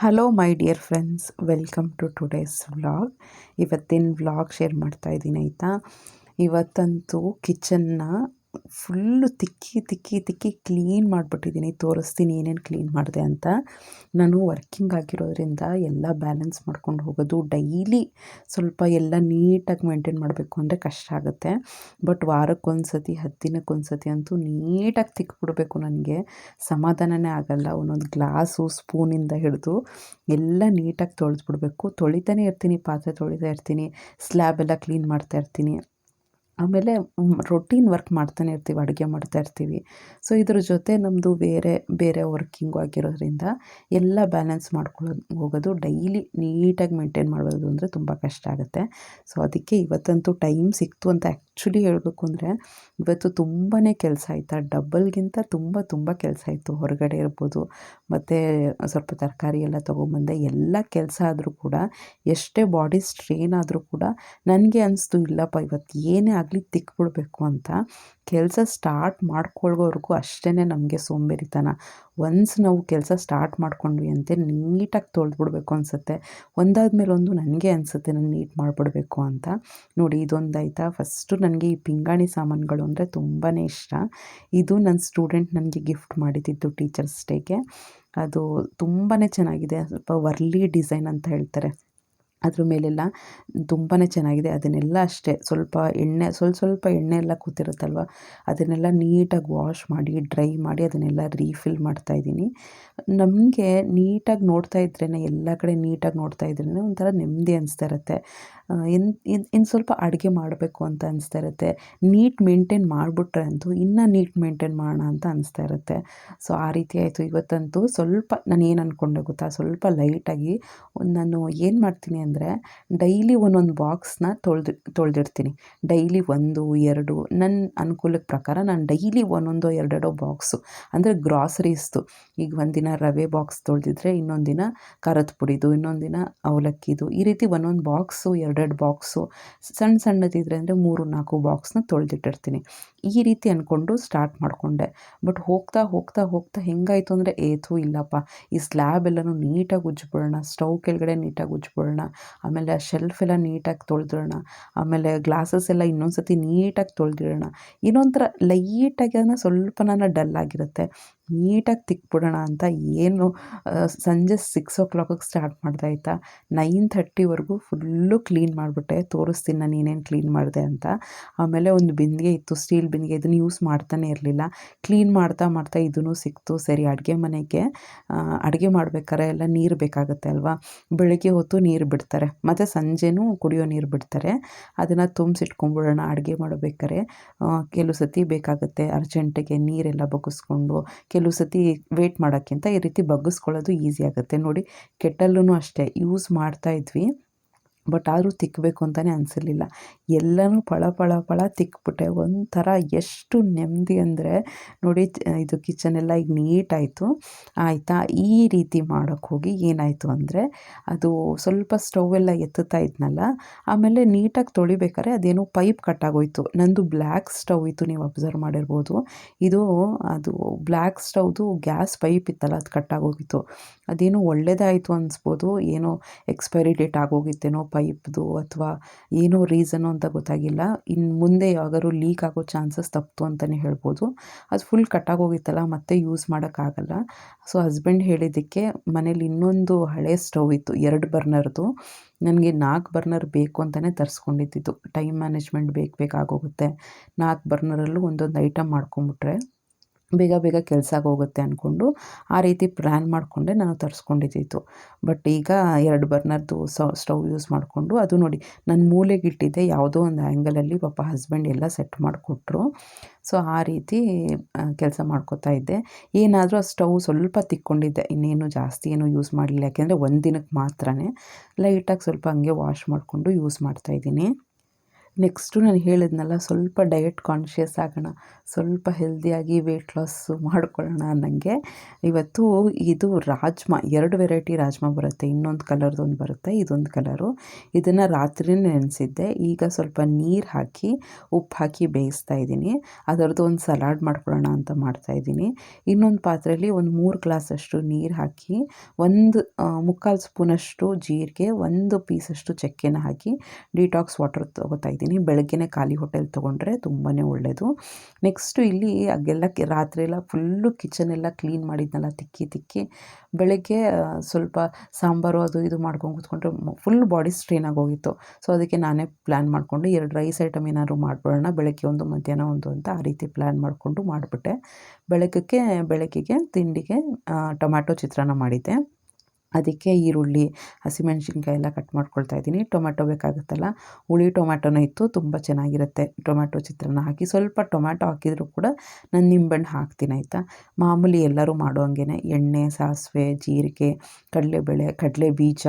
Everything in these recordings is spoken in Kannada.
Hello my dear friends welcome to today's vlog ಇವತ್ತಿನ ವ್ಲಾಗ್ ಶೇರ್ ಮಾಡ್ತಾ ಇದ್ದೀನಿ, ಆಯಿತಾ? ಇವತ್ತಂತೂ ಕಿಚನ್ನ ಫುಲ್ಲು ತಿಕ್ಕಿ ತಿಕ್ಕಿ ತಿಕ್ಕಿ ಕ್ಲೀನ್ ಮಾಡಿಬಿಟ್ಟಿದ್ದೀನಿ. ತೋರಿಸ್ತೀನಿ ಏನೇನು ಕ್ಲೀನ್ ಮಾಡಿದೆ ಅಂತ. ನಾನು ವರ್ಕಿಂಗ್ ಆಗಿರೋದ್ರಿಂದ ಎಲ್ಲ ಬ್ಯಾಲೆನ್ಸ್ ಮಾಡ್ಕೊಂಡು ಹೋಗೋದು. ಡೈಲಿ ಸ್ವಲ್ಪ ಎಲ್ಲ ನೀಟಾಗಿ ಮೇಂಟೈನ್ ಮಾಡಬೇಕು ಅಂದರೆ ಕಷ್ಟ ಆಗುತ್ತೆ. ಬಟ್ ವಾರಕ್ಕೊಂದು ಸತಿ ಹತ್ತು ದಿನಕ್ಕೊಂದು ಸತಿ ಅಂತೂ ನೀಟಾಗಿ ತಿಕ್ಬಿಡ್ಬೇಕು ನನಗೆ. ಸಮಾಧಾನನೇ ಆಗಲ್ಲ. ಒಂದೊಂದು ಗ್ಲಾಸು, ಸ್ಪೂನಿಂದ ಹಿಡಿದು ಎಲ್ಲ ನೀಟಾಗಿ ತೊಳೆದ್ಬಿಡ್ಬೇಕು. ತೊಳಿತಾನೆ ಇರ್ತೀನಿ, ಪಾತ್ರೆ ತೊಳಿತಾ ಇರ್ತೀನಿ. ಸ್ಲ್ಯಾಬ್ ಎಲ್ಲ ಕ್ಲೀನ್ ಮಾಡ್ತಾ ಇರ್ತೀನಿ. ಆಮೇಲೆ ರೊಟೀನ್ ವರ್ಕ್ ಮಾಡ್ತಾನೆ ಇರ್ತೀವಿ, ಅಡುಗೆ ಮಾಡ್ತಾ ಇರ್ತೀವಿ. ಸೊ ಇದ್ರ ಜೊತೆ ನಮ್ಮದು ಬೇರೆ ಬೇರೆ ವರ್ಕಿಂಗು ಆಗಿರೋದ್ರಿಂದ ಎಲ್ಲ ಬ್ಯಾಲೆನ್ಸ್ ಮಾಡ್ಕೊಳ್ಳೋದು, ಹೋಗೋದು ಡೈಲಿ ನೀಟಾಗಿ ಮೇಂಟೈನ್ ಮಾಡೋದು ಅಂದರೆ ತುಂಬ ಕಷ್ಟ ಆಗುತ್ತೆ. ಸೊ ಅದಕ್ಕೆ ಇವತ್ತಂತೂ ಟೈಮ್ ಸಿಕ್ತು ಅಂತ ಆ್ಯಕ್ಚುಲಿ ಹೇಳಬೇಕು ಅಂದರೆ, ಇವತ್ತು ತುಂಬಾ ಕೆಲಸ ಆಯಿತಾ? ಡಬ್ಬಲ್ಗಿಂತ ತುಂಬ ತುಂಬ ಕೆಲಸ ಆಯಿತು. ಹೊರಗಡೆ ಇರ್ಬೋದು ಮತ್ತು ಸ್ವಲ್ಪ ತರಕಾರಿ ಎಲ್ಲ ತೊಗೊಂಬಂದೆ, ಎಲ್ಲ ಕೆಲಸ ಆದರೂ ಕೂಡ, ಎಷ್ಟೇ ಬಾಡಿ ಸ್ಟ್ರೈನ್ ಆದರೂ ಕೂಡ ನನಗೆ ಅನಿಸ್ತು, ಇಲ್ಲಪ್ಪ, ಇವತ್ತು ಏನೇ ಆಗಲಿ ತಿಕ್ಬಿಡ್ಬೇಕು ಅಂತ ಕೆಲಸ ಸ್ಟಾರ್ಟ್ ಮಾಡ್ಕೊಳ್ಳೋವರೆಗೂ ಅಷ್ಟೇ ನಮಗೆ ಸೋಂಬೇರಿತನ. ಒನ್ಸ್ ನಾವು ಕೆಲಸ ಸ್ಟಾರ್ಟ್ ಮಾಡ್ಕೊಂಡ್ವಿ ಅಂತೆ ನೀಟಾಗಿ ತೊಳೆದ್ಬಿಡ್ಬೇಕು ಅನಿಸುತ್ತೆ. ಒಂದಾದ್ಮೇಲೆ ಒಂದು ನನಗೆ ಅನಿಸುತ್ತೆ ನಾನು ನೀಟ್ ಮಾಡಿಬಿಡ್ಬೇಕು ಅಂತ. ನೋಡಿ ಇದೊಂದು ಆಯಿತಾ ಫಸ್ಟು ನನಗೆ ಈ ಪಿಂಗಾಣಿ ಸಾಮಾನುಗಳು ಅಂದರೆ ತುಂಬಾ ಇಷ್ಟ. ಇದು ನನ್ನ ಸ್ಟೂಡೆಂಟ್ ನನಗೆ ಗಿಫ್ಟ್ ಮಾಡಿದ್ದಿದ್ದು ಟೀಚರ್ಸ್ ಡೇಗೆ ಅದು ತುಂಬಾ ಚೆನ್ನಾಗಿದೆ. ಸ್ವಲ್ಪ ವರ್ಲಿ ಡಿಸೈನ್ ಅಂತ ಹೇಳ್ತಾರೆ. ಅದ್ರ ಮೇಲೆಲ್ಲ ತುಂಬಾ ಚೆನ್ನಾಗಿದೆ. ಅದನ್ನೆಲ್ಲ ಅಷ್ಟೇ ಸ್ವಲ್ಪ ಎಣ್ಣೆ, ಸ್ವಲ್ಪ ಸ್ವಲ್ಪ ಎಣ್ಣೆ ಎಲ್ಲ ಕೂತಿರುತ್ತಲ್ವ? ಅದನ್ನೆಲ್ಲ ನೀಟಾಗಿ ವಾಶ್ ಮಾಡಿ, ಡ್ರೈ ಮಾಡಿ ಅದನ್ನೆಲ್ಲ ರೀಫಿಲ್ ಮಾಡ್ತಾ ಇದ್ದೀನಿ. ನಮಗೆ ನೀಟಾಗಿ ನೋಡ್ತಾ ಇದ್ರೇ ಎಲ್ಲ ಕಡೆ ನೀಟಾಗಿ ನೋಡ್ತಾ ಇದ್ರೇ ಒಂಥರ ನೆಮ್ಮದಿ ಅನಿಸ್ತಾ ಇರುತ್ತೆ. ಇನ್ನು ಇನ್ನು ಸ್ವಲ್ಪ ಅಡುಗೆ ಮಾಡಬೇಕು ಅಂತ ಅನಿಸ್ತಾ ಇರುತ್ತೆ. ನೀಟ್ ಮೇಂಟೈನ್ ಮಾಡಿಬಿಟ್ರೆ ಅಂತೂ ಇನ್ನೂ ನೀಟ್ ಮೇಂಟೈನ್ ಮಾಡೋಣ ಅಂತ ಅನಿಸ್ತಾ ಇರುತ್ತೆ. ಸೊ, ಆ ರೀತಿ ಆಯಿತು. ಇವತ್ತಂತೂ ಸ್ವಲ್ಪ ನಾನು ಏನು ಅಂದ್ಕೊಂಡೆ ಗೊತ್ತಾ? ಸ್ವಲ್ಪ ಲೈಟಾಗಿ ನಾನು ಏನು ಮಾಡ್ತೀನಿ ಅಂದರೆ ಡೈಲಿ ಒಂದೊಂದು ಬಾಕ್ಸ್ನ ತೊಳೆದು, ತೊಳೆದಿಡ್ತೀನಿ. ಡೈಲಿ ಒಂದು, ಎರಡು. ನನ್ನ ಅನುಕೂಲಕ್ಕೆ ಪ್ರಕಾರ ನಾನು ಡೈಲಿ ಒಂದೊಂದು, ಎರಡೆರಡೋ ಬಾಕ್ಸು. ಅಂದರೆ ಗ್ರಾಸರೀಸ್ದು. ಈಗ ಒಂದಿನ ರವೆ ಬಾಕ್ಸ್ ತೊಳೆದಿದ್ರೆ ಇನ್ನೊಂದಿನ ದಿನ ಖಾರದ ಪುಡಿದು, ಇನ್ನೊಂದಿನ ದಿನ ಅವಲಕ್ಕಿದು. ಈ ರೀತಿ ಒಂದೊಂದು ಬಾಕ್ಸು ಎರಡೆರಡು ಬಾಕ್ಸು ಸಣ್ಣ ಸಣ್ಣದಿದ್ರೆ ಅಂದರೆ ಮೂರು ನಾಲ್ಕು ಬಾಕ್ಸ್ನ ತೊಳೆದಿಟ್ಟಿರ್ತೀನಿ. ಈ ರೀತಿ ಅಂದ್ಕೊಂಡು ಸ್ಟಾರ್ಟ್ ಮಾಡಿಕೊಂಡೆ. ಬಟ್ ಹೋಗ್ತಾ ಹೋಗ್ತಾ ಹೋಗ್ತಾ ಹೆಂಗಾಯಿತು ಅಂದರೆ ಏತು ಇಲ್ಲಪ್ಪ. ಈ ಸ್ಲ್ಯಾಬ್ ಎಲ್ಲನೂ ನೀಟಾಗಿ ಉಜ್ಜಿಬಿಡೋಣ. ಸ್ಟವ್ ಕೆಳಗಡೆ ನೀಟಾಗಿ ಉಜ್ಜಿಬಿಡೋಣ. ಆಮೇಲೆ ಆ ಶೆಲ್ಫ್ ಎಲ್ಲ ನೀಟಾಗಿ ತೊಳೆದಿಡೋಣ. ಆಮೇಲೆ ಗ್ಲಾಸಸ್ ಎಲ್ಲ ಇನ್ನೊಂದು ಸತಿ ನೀಟಾಗಿ ತೊಳೆದಿಡೋಣ. ಇನ್ನೊಂಥರ ಲೈಟಾಗಿ ಅದನ್ನು ಸ್ವಲ್ಪ ನಾನು ಡಲ್ ಆಗಿರುತ್ತೆ ನೀಟಾಗಿ ತಿಕ್ಬಿಡೋಣ ಅಂತ ಏನು ಸಂಜೆ ಸಿಕ್ಸ್ ಓ ಕ್ಲಾಕಿಗೆ ಸ್ಟಾರ್ಟ್ ಮಾಡಿದೆ ಆಯಿತಾ? ನೈನ್ ಥರ್ಟಿವರೆಗೂ ಫುಲ್ಲು ಕ್ಲೀನ್ ಮಾಡಿಬಿಟ್ಟೆ. ತೋರಿಸ್ತೀನಿ ನಾನು ಏನೇನು ಕ್ಲೀನ್ ಮಾಡಿದೆ ಅಂತ. ಆಮೇಲೆ ಒಂದು ಬಿಂದಿಗೆ ಇತ್ತು ಸ್ಟೀಲ್ ಬಿಂದಿಗೆ. ಇದನ್ನು ಯೂಸ್ ಮಾಡ್ತಾನೆ ಇರಲಿಲ್ಲ. ಕ್ಲೀನ್ ಮಾಡ್ತಾ ಮಾಡ್ತಾ ಇದೂ ಸಿಕ್ತು. ಸರಿ, ಅಡುಗೆ ಮನೆಗೆ ಅಡುಗೆ ಮಾಡ್ಬೇಕಾದ್ರೆ ಎಲ್ಲ ನೀರು ಬೇಕಾಗುತ್ತೆ ಅಲ್ವಾ? ಬೆಳಗ್ಗೆ ಹೊತ್ತು ನೀರು ಬಿಡ್ತಾರೆ. ಮತ್ತು ಸಂಜೆನೂ ಕುಡಿಯೋ ನೀರು ಬಿಡ್ತಾರೆ. ಅದನ್ನು ತುಂಬಿಸಿಟ್ಕೊಂಡ್ಬಿಡೋಣ. ಅಡುಗೆ ಮಾಡಬೇಕಾದ್ರೆ ಕೆಲವು ಸತಿ ಬೇಕಾಗುತ್ತೆ. ಅರ್ಜೆಂಟಿಗೆ ನೀರೆಲ್ಲ ಬಗ್ಗಿಸ್ಕೊಂಡು ಸತಿ ವೇಟ್ ಮಾಡೋಕ್ಕಿಂತ ಈ ರೀತಿ ಬಗ್ಗಿಸ್ಕೊಳ್ಳೋದು ಈಸಿ ಆಗುತ್ತೆ. ನೋಡಿ ಕೆಟ್ಟಲ್ಲೂ ಅಷ್ಟೇ ಯೂಸ್ ಮಾಡ್ತಾಯಿದ್ವಿ ಬಟ್ ಆದರೂ ತಿಕ್ಕಬೇಕು ಅಂತಲೇ ಅನಿಸಿರ್ಲಿಲ್ಲ ಎಲ್ಲನೂ ಪಳ ಪಳ ಪಳ ತಿಕ್ಬಿಟ್ಟೆ. ಒಂಥರ ಎಷ್ಟು ನೆಮ್ಮದಿ ಅಂದರೆ ನೋಡಿ, ಇದು ಕಿಚನೆಲ್ಲ ಈಗ ನೀಟಾಯಿತು ಆಯಿತಾ. ಈ ರೀತಿ ಮಾಡೋಕ್ಕೆ ಹೋಗಿ ಏನಾಯಿತು ಅಂದರೆ ಅದು ಸ್ವಲ್ಪ ಸ್ಟವ್ ಎಲ್ಲ ಎತ್ತುತ್ತಾ ಇದ್ನಲ್ಲ, ಆಮೇಲೆ ನೀಟಾಗಿ ತೊಳಿಬೇಕಾದ್ರೆ ಅದೇನೋ ಪೈಪ್ ಕಟ್ಟಾಗೋಯ್ತು ನಂದು ಬ್ಲ್ಯಾಕ್ ಸ್ಟವ್ ಇತ್ತು, ನೀವು ಅಬ್ಸರ್ವ್ ಮಾಡಿರ್ಬೋದು. ಇದು ಅದು ಬ್ಲ್ಯಾಕ್ ಸ್ಟವ್ದು ಗ್ಯಾಸ್ ಪೈಪ್ ಇತ್ತಲ್ಲ, ಅದು ಕಟ್ಟಾಗೋಗಿತ್ತು ಅದೇನೋ ಒಳ್ಳೇದಾಯಿತು ಅನಿಸ್ಬೋದು. ಏನೋ ಎಕ್ಸ್ಪೈರಿ ಡೇಟ್ ಆಗೋಗಿತ್ತೇನೋ ಪೈಪ್ದು ಅಥವಾ ಏನೋ ರೀಸನು ಅಂತ ಗೊತ್ತಾಗಿಲ್ಲ. ಇನ್ನು ಮುಂದೆ ಯಾವಾಗಾದ್ರು ಲೀಕ್ ಆಗೋ ಚಾನ್ಸಸ್ ತಪ್ಪಿತು ಅಂತಲೇ ಹೇಳ್ಬೋದು. ಅದು ಫುಲ್ ಕಟ್ಟಾಗೋಗಿತ್ತಲ್ಲ ಮತ್ತೆ ಯೂಸ್ ಮಾಡೋಕ್ಕಾಗಲ್ಲ. ಸೊ ಹಸ್ಬೆಂಡ್ ಹೇಳಿದ್ದಕ್ಕೆ ಮನೇಲಿ ಇನ್ನೊಂದು ಹಳೆ ಸ್ಟವ್ ಇತ್ತು, ಎರಡು ಬರ್ನರ್ದು ನನಗೆ ನಾಲ್ಕು ಬರ್ನರ್ ಬೇಕು ಅಂತಲೇ ತರಿಸ್ಕೊಂಡಿದ್ದಿದ್ದು. ಟೈಮ್ ಮ್ಯಾನೇಜ್ಮೆಂಟ್ ಬೇಕು ಬೇಕಾಗೋಗುತ್ತೆ ನಾಲ್ಕು ಬರ್ನರಲ್ಲೂ ಒಂದೊಂದು ಐಟಮ್ ಮಾಡ್ಕೊಂಬಿಟ್ರೆ. ಬೇಗ ಬೇಗ ಕೆಲಸ ಆಗೋಗುತ್ತೆ ಅಂದ್ಕೊಂಡು ಆ ರೀತಿ ಪ್ಲ್ಯಾನ್ ಮಾಡಿಕೊಂಡೆ ನಾನು ತರಿಸ್ಕೊಂಡಿದ್ದಿತ್ತು ಬಟ್ ಈಗ ಎರಡು ಬರ್ನರ್ದು ಸ್ಟವ್ ಯೂಸ್ ಮಾಡಿಕೊಂಡು ಅದು ನೋಡಿ ನಾನು ಮೂಲೆಗಿಟ್ಟಿದ್ದೆ ಯಾವುದೋ ಒಂದು ಆ್ಯಂಗಲಲ್ಲಿ ಪಾಪ ಹಸ್ಬೆಂಡ್ ಎಲ್ಲ ಸೆಟ್ ಮಾಡಿಕೊಟ್ರು. ಸೊ ಆ ರೀತಿ ಕೆಲಸ ಮಾಡ್ಕೋತಾ ಇದ್ದೆ. ಏನಾದರೂ ಆ ಸ್ಟವ್ ಸ್ವಲ್ಪ ತಿಕ್ಕೊಂಡಿದ್ದೆ. ಇನ್ನೇನು ಜಾಸ್ತಿ ಏನು ಯೂಸ್ ಮಾಡಲಿಲ್ಲ. ಯಾಕೆಂದರೆ ಒಂದು ದಿನಕ್ಕೆ ಮಾತ್ರನೇ ಲೈಟಾಗಿ ಸ್ವಲ್ಪ ಹಂಗೆ ವಾಶ್ ಮಾಡಿಕೊಂಡು ಯೂಸ್ ಮಾಡ್ತಾಯಿದ್ದೀನಿ ನೆಕ್ಸ್ಟು ನಾನು ಹೇಳಿದ್ನಲ್ಲ, ಸ್ವಲ್ಪ ಡಯಟ್ ಕಾನ್ಷಿಯಸ್ ಆಗೋಣ, ಸ್ವಲ್ಪ ಹೆಲ್ದಿಯಾಗಿ ವೆಯ್ಟ್ ಲಾಸ್ ಮಾಡ್ಕೊಳ್ಳೋಣ ಅನ್ನಂಗೆ. ಇವತ್ತು ಇದು ರಾಜ್ಮಾ, ಎರಡು ವೆರೈಟಿ ರಾಜ್ಮಾ ಬರುತ್ತೆ. ಇನ್ನೊಂದು ಕಲರ್ದೊಂದು ಬರುತ್ತೆ, ಇದೊಂದು ಕಲರು ಇದನ್ನು ರಾತ್ರಿ ನೆನೆಸಿದ್ದೆ. ಈಗ ಸ್ವಲ್ಪ ನೀರು ಹಾಕಿ, ಉಪ್ಪು ಹಾಕಿ ಬೇಯಿಸ್ತಾ ಇದ್ದೀನಿ. ಅದರದ್ದು ಒಂದು ಸಲಾಡ್ ಮಾಡ್ಕೊಳ್ಳೋಣ ಅಂತ ಮಾಡ್ತಾಯಿದ್ದೀನಿ ಇನ್ನೊಂದು ಪಾತ್ರೆಯಲ್ಲಿ ಒಂದು ಮೂರು ಗ್ಲಾಸಷ್ಟು ನೀರು ಹಾಕಿ, ಒಂದು ಮುಕ್ಕಾಲು ಸ್ಪೂನಷ್ಟು ಜೀರಿಗೆ, ಒಂದು ಪೀಸಷ್ಟು ಚಕ್ಕೆನ ಹಾಕಿ ಡಿಟಾಕ್ಸ್ ವಾಟರ್ ತೊಗೋತಾ ಇದ್ದೀನಿ ಬೆಳಗ್ಗೆನೇ ಖಾಲಿ ಹೋಟೆಲ್ ತೊಗೊಂಡ್ರೆ ತುಂಬಾ ಒಳ್ಳೆಯದು ನೆಕ್ಸ್ಟು ಇಲ್ಲಿ ಆಗೆಲ್ಲ ರಾತ್ರಿ ಎಲ್ಲ ಫುಲ್ಲು ಕಿಚನ್ ಎಲ್ಲ ಕ್ಲೀನ್ ಮಾಡಿದ್ನಲ್ಲ, ತಿಕ್ಕಿ ತಿಕ್ಕಿ. ಬೆಳಗ್ಗೆ ಸ್ವಲ್ಪ ಸಾಂಬಾರು ಅದು ಇದು ಮಾಡ್ಕೊಂಡು ಕೂತ್ಕೊಂಡ್ರೆ ಫುಲ್ ಬಾಡಿ ಸ್ಟ್ರೈನ್ ಆಗೋಗಿತ್ತು. ಸೊ ಅದಕ್ಕೆ ನಾನೇ ಪ್ಲ್ಯಾನ್ ಮಾಡಿಕೊಂಡು ಎರಡು ರೈಸ್ ಐಟಮ್ ಏನಾದರೂ ಮಾಡ್ಬಿಡೋಣ, ಬೆಳಗ್ಗೆ ಒಂದು, ಮಧ್ಯಾಹ್ನ ಒಂದು ಅಂತ ಆ ರೀತಿ ಪ್ಲ್ಯಾನ್ ಮಾಡಿಕೊಂಡು ಮಾಡಿಬಿಟ್ಟೆ. ಬೆಳಗ್ಗೆ ಬೆಳಗ್ಗೆಗೆ ತಿಂಡಿಗೆ ಟೊಮ್ಯಾಟೊ ಚಿತ್ರಾನ್ನ ಮಾಡಿದ್ದೆ. ಅದಕ್ಕೆ ಈರುಳ್ಳಿ ಹಸಿಮೆಣ್ಸಿನ್ಕಾಯಿ ಎಲ್ಲ ಕಟ್ ಮಾಡ್ಕೊಳ್ತಾ ಇದ್ದೀನಿ. ಟೊಮ್ಯಾಟೊ ಬೇಕಾಗುತ್ತಲ್ಲ, ಹುಳಿ ಟೊಮ್ಯಾಟೊನೂ ಇತ್ತು, ತುಂಬ ಚೆನ್ನಾಗಿರುತ್ತೆ. ಟೊಮ್ಯಾಟೊ ಚಿತ್ರಾನ್ನ ಹಾಕಿ ಸ್ವಲ್ಪ ಟೊಮ್ಯಾಟೊ ಹಾಕಿದರೂ ಕೂಡ ನಾನು ನಿಂಬೆಹಣ್ಣು ಹಾಕ್ತೀನಿ, ಆಯಿತಾ? ಮಾಮೂಲಿ ಎಲ್ಲರೂ ಮಾಡೋ ಹಂಗೆ ಎಣ್ಣೆ, ಸಾಸಿವೆ, ಜೀರಿಗೆ, ಕಡಲೆಬೇಳೆ ಕಡಲೆ ಬೀಜ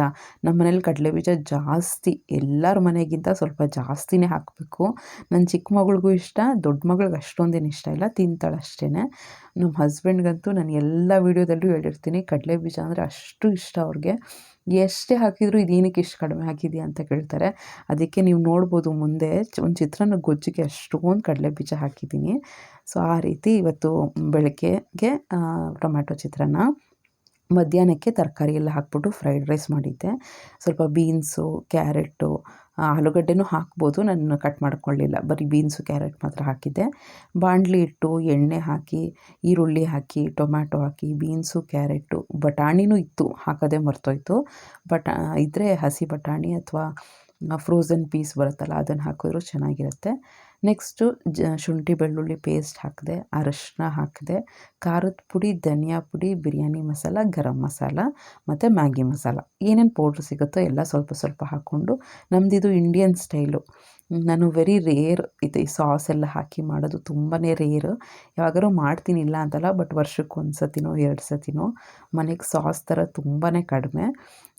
ನಮ್ಮ ಮನೇಲಿ ಕಡಲೆ ಬೀಜ ಜಾಸ್ತಿ, ಎಲ್ಲರ ಮನೆಗಿಂತ ಸ್ವಲ್ಪ ಜಾಸ್ತಿನೇ ಹಾಕಬೇಕು. ನನ್ನ ಚಿಕ್ಕ ಮಗಳಿಗೂ ಇಷ್ಟ, ದೊಡ್ಡ ಮಗಳಿಗೆ ಅಷ್ಟೊಂದೇನು ಇಷ್ಟ ಇಲ್ಲ, ತಿಂತಾಳೆ ಅಷ್ಟೇ ನಮ್ಮ ಹಸ್ಬೆಂಡ್ಗಂತೂ ನಾನು ಎಲ್ಲ ವೀಡಿಯೋದಲ್ಲೂ ಹೇಳಿರ್ತೀನಿ. ಕಡಲೆ ಬೀಜ ಅಂದರೆ ಅಷ್ಟು ಇಷ್ಟ ಅವ್ರಿಗೆ. ಎಷ್ಟೇ ಹಾಕಿದರೂ ಇದೇನಕ್ಕೆ ಇಷ್ಟು ಕಡಿಮೆ ಹಾಕಿದೆಯಾ ಅಂತ ಕೇಳ್ತಾರೆ. ಅದಕ್ಕೆ ನೀವು ನೋಡ್ಬೋದು ಮುಂದೆ ಒಂದು ಚಿತ್ರಾನ್ನ ಗೊಜ್ಜಿಗೆ ಅಷ್ಟೊಂದು ಕಡಲೆ ಬೀಜ ಹಾಕಿದ್ದೀನಿ. ಸೊ, ಆ ರೀತಿ ಇವತ್ತು ಬೆಳಗ್ಗೆಗೆ ಟೊಮ್ಯಾಟೊ ಚಿತ್ರಾನ್ನ, ಮಧ್ಯಾಹ್ನಕ್ಕೆ ತರಕಾರಿ ಎಲ್ಲ ಹಾಕ್ಬಿಟ್ಟು ಫ್ರೈಡ್ ರೈಸ್ ಮಾಡಿದ್ದೆ. ಸ್ವಲ್ಪ ಬೀನ್ಸು ಕ್ಯಾರೆಟು ಆಲೂಗಡ್ಡೆನೂ ಹಾಕ್ಬೋದು. ನಾನು ಕಟ್ ಮಾಡ್ಕೊಳ್ಳಿಲ್ಲ. ಬರೀ ಬೀನ್ಸು ಕ್ಯಾರೆಟ್ ಮಾತ್ರ ಹಾಕಿದ್ದೆ. ಬಾಣಲಿ ಇಟ್ಟು ಎಣ್ಣೆ ಹಾಕಿ, ಈರುಳ್ಳಿ ಹಾಕಿ, ಟೊಮ್ಯಾಟೊ ಹಾಕಿ ಬೀನ್ಸು ಕ್ಯಾರೆಟು ಬಟಾಣಿನೂ ಇತ್ತು. ಹಾಕೋದೇ ಮರ್ತೋಯ್ತು. ಬಟಾ ಇದ್ದರೆ ಹಸಿ ಬಟಾಣಿ ಅಥವಾ ಫ್ರೋಝನ್ ಪೀಸ್ ಬರುತ್ತಲ್ಲ, ಅದನ್ನು ಹಾಕಿದ್ರು ಚೆನ್ನಾಗಿರುತ್ತೆ. ನೆಕ್ಸ್ಟು ಜ, ಶುಂಠಿ, ಬೆಳ್ಳುಳ್ಳಿ ಪೇಸ್ಟ್ ಹಾಕಿದೆ, ಅರಶಿನ ಹಾಕಿದೆ, ಖಾರದ ಪುಡಿ, ಧನಿಯಾ ಪುಡಿ, ಬಿರಿಯಾನಿ ಮಸಾಲ, ಗರಂ ಮಸಾಲ ಮತ್ತು ಮ್ಯಾಗಿ ಮಸಾಲ. ಏನೇನು ಪೌಡ್ರ್ ಸಿಗುತ್ತೋ ಎಲ್ಲ ಸ್ವಲ್ಪ ಸ್ವಲ್ಪ ಹಾಕ್ಕೊಂಡು ನಮ್ಮದಿದು ಇಂಡಿಯನ್ ಸ್ಟೈಲು ನಾನು ವೆರಿ ರೇರ್ ಇದು ಈ ಸಾಸ್ ಎಲ್ಲ ಹಾಕಿ ಮಾಡೋದು ತುಂಬಾ ರೇರ್ ಯಾವಾಗಾರು ಮಾಡ್ತೀನಿ, ಇಲ್ಲ ಅಂತಲ್ಲ ಬಟ್ ವರ್ಷಕ್ಕೆ ಒಂದು ಸತಿನೋ ಎರಡು ಸತಿನೋ ಮನೆಗೆ ಸಾಸ್ ಥರ ತುಂಬಾ ಕಡಿಮೆ.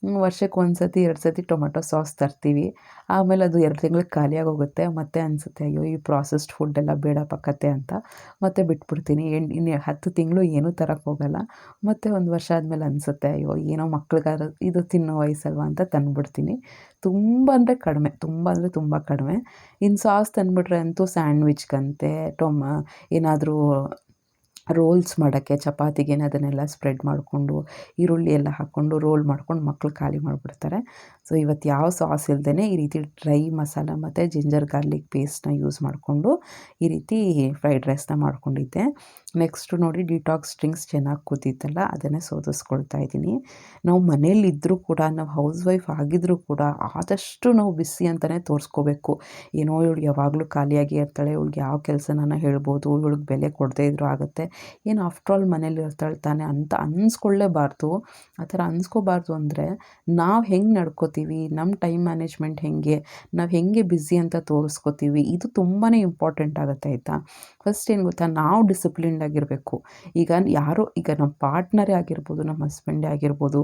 ವರ್ಷಕ್ಕೆ ಒಂದು ಸತಿ ಎರಡು ಸತಿ ಟೊಮೆಟೊ ಸಾಸ್ ತರ್ತೀವಿ. ಆಮೇಲೆ ಅದು ಎರಡು ತಿಂಗ್ಳಿಗೆ ಖಾಲಿಯಾಗೋಗುತ್ತೆ. ಮತ್ತೆ ಅನಿಸುತ್ತೆ, ಅಯ್ಯೋ, ಈ ಪ್ರಾಸೆಸ್ಡ್ ಫುಡ್ಡೆಲ್ಲ ಬೇಡ ಪಕ್ಕತ್ತೆ ಅಂತ. ಮತ್ತೆ ಬಿಟ್ಬಿಡ್ತೀನಿ. ಇನ್ನು ಹತ್ತು ತಿಂಗಳು ಏನೂ ತರಕ್ಕೆ ಹೋಗಲ್ಲ. ಮತ್ತು ಒಂದು ವರ್ಷ ಆದಮೇಲೆ ಅನಿಸುತ್ತೆ, ಅಯ್ಯೋ, ಏನೋ ಮಕ್ಳಿಗಾರ ಇದು ತಿನ್ನೋ ವಯಸ್ಸಲ್ವ ಅಂತ ತಂದುಬಿಡ್ತೀನಿ. ತುಂಬ ಅಂದರೆ ಕಡಿಮೆ, ತುಂಬ ಅಂದರೆ ತುಂಬ ಕಡಿಮೆ. ಇನ್ನು ಸಾಸ್ ತಂದುಬಿಟ್ರೆ ಅಂತೂ ಸ್ಯಾಂಡ್ವಿಚ್ಗಂತೆ, ಟೊಮ, ಏನಾದರೂ ರೋಲ್ಸ್ ಮಾಡೋಕ್ಕೆ ಚಪಾತಿಗೆ ಅದನ್ನೆಲ್ಲ ಸ್ಪ್ರೆಡ್ ಮಾಡಿಕೊಂಡು, ಈರುಳ್ಳಿ ಎಲ್ಲ ಹಾಕ್ಕೊಂಡು ರೋಲ್ ಮಾಡ್ಕೊಂಡು ಮಕ್ಕಳು ಖಾಲಿ ಮಾಡಿಬಿಡ್ತಾರೆ. ಸೊ, ಇವತ್ತು ಯಾವ ಸಾಸ್ ಇಲ್ಲದೇ ಈ ರೀತಿ ಡ್ರೈ ಮಸಾಲ ಮತ್ತು ಜಿಂಜರ್ ಗಾರ್ಲಿಕ್ ಪೇಸ್ಟ್ನ ಯೂಸ್ ಮಾಡಿಕೊಂಡು ಈ ರೀತಿ ಫ್ರೈಡ್ ರೈಸ್ನ ಮಾಡ್ಕೊಂಡಿದ್ದೆ. ನೆಕ್ಸ್ಟು ನೋಡಿ, ಡಿಟಾಕ್ಸ್ ಡ್ರಿಂಕ್ಸ್ ಚೆನ್ನಾಗಿ ಕೂತಿತ್ತಲ್ಲ, ಅದನ್ನೇ ಸೋದಿಸ್ಕೊಳ್ತಾ ಇದ್ದೀನಿ. ನಾವು ಮನೇಲಿದ್ದರೂ ಕೂಡ, ನಾವು ಹೌಸ್ ವೈಫ್ ಆಗಿದ್ದರೂ ಕೂಡ ಆದಷ್ಟು ನಾವು ಬಿಸಿ ಅಂತಲೇ ತೋರಿಸ್ಕೋಬೇಕು. ಏನೋ ಇವಳು ಯಾವಾಗಲೂ ಖಾಲಿಯಾಗಿ ಇರ್ತಾಳೆ, ಇವಳಿಗೆ ಯಾವ ಕೆಲಸನ ಹೇಳ್ಬೋದು, ಇವಳಿಗೆ ಬೆಲೆ ಕೊಡದೇ ಇದ್ರೂ ಆಗುತ್ತೆ. ಏನು ಆಫ್ಟ್ರ್ ಆಲ್ ಮನೇಲಿ ಇರ್ತಾಳೆ ತಾನೆ ಅಂತ ಅನ್ಸ್ಕೊಳ್ಳೇಬಾರ್ದು. ಆ ಥರ ಅನ್ಸ್ಕೋಬಾರ್ದು ಅಂದರೆ ನಾವು ಹೆಂಗೆ ನಡ್ಕೋತೀವಿ ನಮ್ಮ ಟೈಮ್ ಮ್ಯಾನೇಜ್ಮೆಂಟ್ ಹೇಗೆ, ನಾವು ಹೇಗೆ ಬ್ಯುಸಿ ಅಂತ ತೋರಿಸ್ಕೋತೀವಿ, ಇದು ತುಂಬಾ ಇಂಪಾರ್ಟೆಂಟ್ ಆಗುತ್ತೆ ಆಯಿತಾ? ಫಸ್ಟ್ ಏನು ಗೊತ್ತಾ, ನಾವು ಡಿಸಿಪ್ಲಿನ್ಡ್ ಆಗಿರಬೇಕು. ಈಗ ಯಾರೋ, ಈಗ ನಮ್ಮ ಪಾರ್ಟ್ನರೇ ಆಗಿರ್ಬೋದು ನಮ್ಮ ಹಸ್ಬೆಂಡೇ ಆಗಿರ್ಬೋದು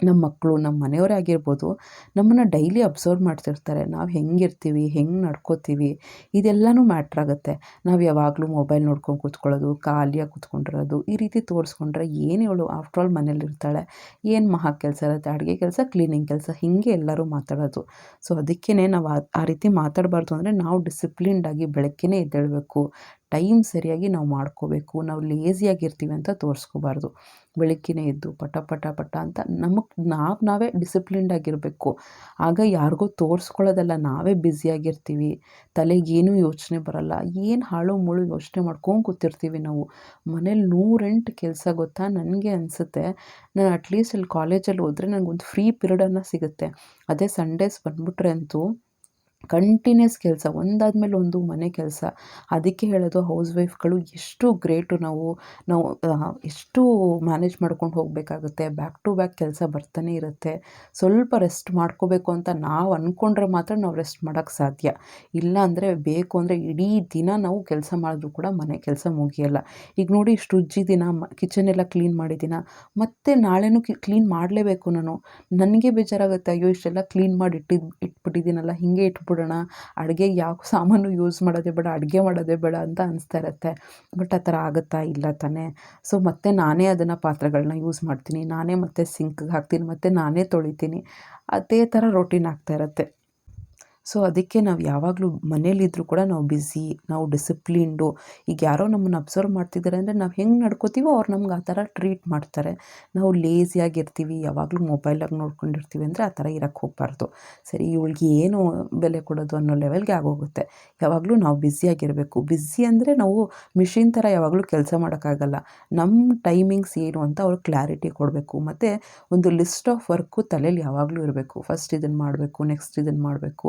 ನಮ್ಮ ಮಕ್ಕಳು, ನಮ್ಮ ಮನೆಯವರೇ ಆಗಿರ್ಬೋದು, ನಮ್ಮನ್ನು ಡೈಲಿ ಅಬ್ಸರ್ವ್ ಮಾಡ್ತಿರ್ತಾರೆ. ನಾವು ಹೆಂಗಿರ್ತೀವಿ, ಹೆಂಗೆ ನಡ್ಕೋತೀವಿ, ಇದೆಲ್ಲನೂ ಮ್ಯಾಟ್ರಾಗುತ್ತೆ ನಾವು ಯಾವಾಗಲೂ ಮೊಬೈಲ್ ನೋಡ್ಕೊಂಡು ಕೂತ್ಕೊಳ್ಳೋದು, ಖಾಲಿಯಾಗಿ ಕೂತ್ಕೊಂಡಿರೋದು, ಈ ರೀತಿ ತೋರಿಸ್ಕೊಂಡ್ರೆ ಏನು ಇವಳು? ಆಫ್ಟರ್ ಆಲ್ ಮನೇಲಿರ್ತಾಳೆ ಏನು ಮಹಾ ಕೆಲಸ ಇರುತ್ತೆ? ಅಡುಗೆ ಕೆಲಸ ಕ್ಲೀನಿಂಗ್ ಕೆಲಸ, ಹೀಗೆ ಎಲ್ಲರೂ ಮಾತಾಡೋದು. ಸೊ ಅದಕ್ಕೇ ನಾವು ಆ ರೀತಿ ಮಾತಾಡಬಾರ್ದು ಅಂದರೆ ನಾವು ಡಿಸಿಪ್ಲಿನ್ಡಾಗಿ ಬೆಳಗ್ಗೆನೇ ಎದ್ದೇಳಬೇಕು. ಟೈಮ್ ಸರಿಯಾಗಿ ನಾವು ಮಾಡ್ಕೋಬೇಕು, ನಾವು ಲೇಸಿಯಾಗಿರ್ತೀವಿ ಅಂತ ತೋರಿಸ್ಕೋಬಾರ್ದು. ಬೆಳಗ್ಗೆನೇ ಎದ್ದು ಪಟ ಪಟ ಪಟ ಅಂತ ನಮಗೆ ನಾವು ನಾವೇ ಡಿಸಿಪ್ಲಿನ್ಡ್ ಆಗಿರಬೇಕು. ಆಗ ಯಾರಿಗೂ ತೋರಿಸ್ಕೊಳ್ಳೋದಲ್ಲ, ನಾವೇ ಬ್ಯುಸಿಯಾಗಿರ್ತೀವಿ ತಲೆಗೇನೂ ಯೋಚನೆ ಬರಲ್ಲ. ಏನು ಹಾಳು ಮುಳು ಯೋಚನೆ ಮಾಡ್ಕೊಂಡು ಕೂತಿರ್ತೀವಿ ನಾವು. ಮನೇಲಿ ನೂರೆಂಟು ಕೆಲಸ ಗೊತ್ತಾ? ನನಗೆ ಅನಿಸುತ್ತೆ. ನಾನು ಅಟ್ಲೀಸ್ಟ್ ಅಲ್ಲಿ ಕಾಲೇಜಲ್ಲಿ ಹೋದರೆ ನನಗೊಂದು ಫ್ರೀ ಪಿರಿಯಡನ್ನು ಸಿಗುತ್ತೆ. ಅದೇ ಸಂಡೇಸ್ ಬಂದುಬಿಟ್ರೆ ಅಂತೂ ಕಂಟಿನ್ಯೂಸ್ ಕೆಲಸ, ಒಂದಾದ್ಮೇಲೆ ಒಂದು ಮನೆ ಕೆಲಸ. ಅದಕ್ಕೆ ಹೇಳೋದು ಹೌಸ್ ವೈಫ್ಗಳು ಎಷ್ಟು ಗ್ರೇಟು ನಾವು ನಾವು ಎಷ್ಟು ಮ್ಯಾನೇಜ್ ಮಾಡ್ಕೊಂಡು ಹೋಗಬೇಕಾಗುತ್ತೆ. ಬ್ಯಾಕ್ ಟು ಬ್ಯಾಕ್ ಕೆಲಸ ಬರ್ತಾನೆ ಇರುತ್ತೆ. ಸ್ವಲ್ಪ ರೆಸ್ಟ್ ಮಾಡ್ಕೋಬೇಕು ಅಂತ ನಾವು ಅಂದ್ಕೊಂಡ್ರೆ ಮಾತ್ರ ನಾವು ರೆಸ್ಟ್ ಮಾಡೋಕ್ಕೆ ಸಾಧ್ಯ. ಇಲ್ಲ ಅಂದರೆ ಬೇಕು ಅಂದರೆ ಇಡೀ ದಿನ ನಾವು ಕೆಲಸ ಮಾಡಿದ್ರು ಕೂಡ ಮನೆ ಕೆಲಸ ಮುಗಿಯಲ್ಲ. ಈಗ ನೋಡಿ ಇಷ್ಟು ಉಜ್ಜಿ ದಿನ, ಮ ಕಿಚನ್ ಎಲ್ಲ ಕ್ಲೀನ್ ಮಾಡಿದ್ದೀನ. ಮತ್ತೆ ನಾಳೆನೂ ಕ್ಲೀನ್ ಮಾಡಲೇಬೇಕು ನಾನು. ನನಗೆ ಬೇಜಾರಾಗುತ್ತೆ, ಅಯ್ಯೋ, ಇಷ್ಟೆಲ್ಲ ಕ್ಲೀನ್ ಮಾಡಿ ಇಟ್ಟಿದ್ದು ಇಟ್ಬಿಟ್ಟಿದ್ದೀನಲ್ಲ, ಹೀಗೆ ಹೀಗೆ ಇಟ್ಬಿಡೋಣ ಅಡುಗೆಗೆ ಯಾವ ಸಾಮಾನು ಯೂಸ್ ಮಾಡೋದೇ ಬೇಡ, ಅಡುಗೆ ಮಾಡೋದೇ ಬೇಡ ಅಂತ ಅನಿಸ್ತಾ ಇರುತ್ತೆ. ಬಟ್ ಆ ಥರ ಆಗುತ್ತಾ ಇಲ್ಲ ತಾನೇ. ಸೊ ಮತ್ತೆ ನಾನೇ ಅದನ್ನು ಪಾತ್ರೆಗಳನ್ನ ಯೂಸ್ ಮಾಡ್ತೀನಿ, ನಾನೇ ಮತ್ತೆ ಸಿಂಕ್ಗೆ ಹಾಕ್ತೀನಿ, ಮತ್ತು ನಾನೇ ತೊಳಿತೀನಿ. ಅದೇ ಥರ ರೊಟೀನ್ ಆಗ್ತಾ ಇರುತ್ತೆ. ಸೊ ಅದಕ್ಕೆ ನಾವು ಯಾವಾಗಲೂ ಮನೇಲಿದ್ದರೂ ಕೂಡ ನಾವು ಬ್ಯುಸಿ ನಾವು ಡಿಸಿಪ್ಲಿನ್ಡು ಈಗ ಯಾರೋ ನಮ್ಮನ್ನು ಅಬ್ಸರ್ವ್ ಮಾಡ್ತಿದ್ದಾರೆ ಅಂದರೆ ನಾವು ಹೆಂಗೆ ನಡ್ಕೋತೀವೋ ಅವ್ರು ನಮ್ಗೆ ಆ ಥರ ಟ್ರೀಟ್ ಮಾಡ್ತಾರೆ. ನಾವು ಲೇಸಿಯಾಗಿರ್ತೀವಿ ಯಾವಾಗಲೂ ಮೊಬೈಲಾಗಿ ನೋಡ್ಕೊಂಡಿರ್ತೀವಿ ಅಂದರೆ ಆ ಥರ ಇರೋಕ್ಕೆ ಹೋಗಬಾರ್ದು. ಸರಿ, ಇವಳಿಗೆ ಏನು ಬೆಲೆ ಕೊಡೋದು ಅನ್ನೋ ಲೆವೆಲ್ಗೆ ಆಗೋಗುತ್ತೆ. ಯಾವಾಗಲೂ ನಾವು ಬ್ಯುಸಿಯಾಗಿರಬೇಕು ಬ್ಯುಸಿ ಅಂದರೆ ನಾವು ಮಿಷಿನ್ ಥರ ಯಾವಾಗಲೂ ಕೆಲಸ ಮಾಡೋಕ್ಕಾಗಲ್ಲ. ನಮ್ಮ ಟೈಮಿಂಗ್ಸ್ ಏನು ಅಂತ ಅವ್ರಿಗೆ ಕ್ಲಾರಿಟಿ ಕೊಡಬೇಕು. ಮತ್ತು ಒಂದು ಲಿಸ್ಟ್ ಆಫ್ ವರ್ಕು ತಲೆಯಲ್ಲಿ ಯಾವಾಗಲೂ ಇರಬೇಕು. ಫಸ್ಟ್ ಇದನ್ನು ಮಾಡಬೇಕು ನೆಕ್ಸ್ಟ್ ಇದನ್ನು ಮಾಡಬೇಕು.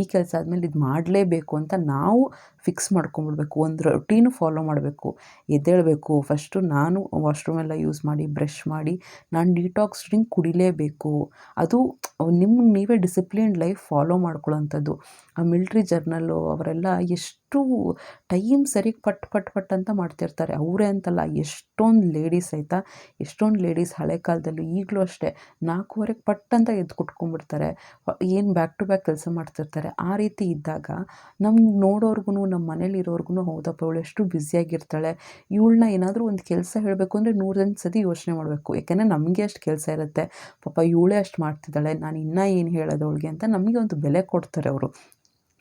ಈ ಕೆಲಸ ಆದಮೇಲೆ ಇದು ಮಾಡಲೇಬೇಕು ಅಂತ ನಾವು ಫಿಕ್ಸ್ ಮಾಡ್ಕೊಂಬಿಡ್ಬೇಕು. ಒಂದು ರೊಟೀನು ಫಾಲೋ ಮಾಡಬೇಕು. ಎದ್ದೇಳಬೇಕು. ಫಸ್ಟು ನಾನು ವಾಶ್ರೂಮ್ ಎಲ್ಲ ಯೂಸ್ ಮಾಡಿ ಬ್ರಷ್ ಮಾಡಿ, ನಾನು ಡಿಟಾಕ್ಸ್ ಡ್ರಿಂಕ್ ಕುಡಿಲೇಬೇಕು. ಅದು ನಿಮ್ಗೆ ನೀವೇ ಡಿಸಿಪ್ಲಿನ್ ಲೈಫ್ ಫಾಲೋ ಮಾಡ್ಕೊಳ್ಳೋಂಥದ್ದು ಆ ಮಿಲ್ಟ್ರಿ ಜರ್ನಲ್ಲು ಅವರೆಲ್ಲ ಎಷ್ಟು ಟೈಮ್ ಸರಿಗೆ ಪಟ್ ಪಟ್ ಪಟ್ ಅಂತ ಮಾಡ್ತಿರ್ತಾರೆ. ಅವರೇ ಅಂತಲ್ಲ, ಎಷ್ಟೊಂದು ಲೇಡೀಸ್ ಆಯಿತಾ, ಎಷ್ಟೊಂದು ಲೇಡೀಸ್ ಹಳೆ ಕಾಲದಲ್ಲಿ, ಈಗಲೂ ಅಷ್ಟೇ ನಾಲ್ಕೂವರೆಗೆ ಪಟ್ ಅಂತ ಎದ್ದು ಕುಟ್ಕೊಂಡ್ಬಿಡ್ತಾರೆ. ಏನು ಬ್ಯಾಕ್ ಟು ಬ್ಯಾಕ್ ಕೆಲಸ ಮಾಡ್ತಿರ್ತಾರೆ. ಆ ರೀತಿ ಇದ್ದಾಗ ನಮ್ಗೆ ನೋಡೋರ್ಗು ನಮ್ಮ ಮನೇಲಿರೋರ್ಗು ಹೌದಪ್ಪ, ಅವಳು ಎಷ್ಟು ಬ್ಯುಸಿಯಾಗಿರ್ತಾಳೆ ಇವಳನ್ನ ಏನಾದರೂ ಒಂದು ಕೆಲಸ ಹೇಳಬೇಕು ಅಂದರೆ ನೂರೊಂದು ಸತಿ ಯೋಚನೆ ಮಾಡಬೇಕು. ಯಾಕೆಂದರೆ ನಮಗೆ ಅಷ್ಟು ಕೆಲಸ ಇರುತ್ತೆ. ಪಾಪ ಇವಳೇ ಅಷ್ಟು ಮಾಡ್ತಿದ್ದಾಳೆ, ನಾನು ಇನ್ನೂ ಏನು ಹೇಳೋದು ಅವಳಿಗೆ ಅಂತ ನಮಗೆ ಒಂದು ಬೆಲೆ ಕೊಡ್ತಾರೆ ಅವರು.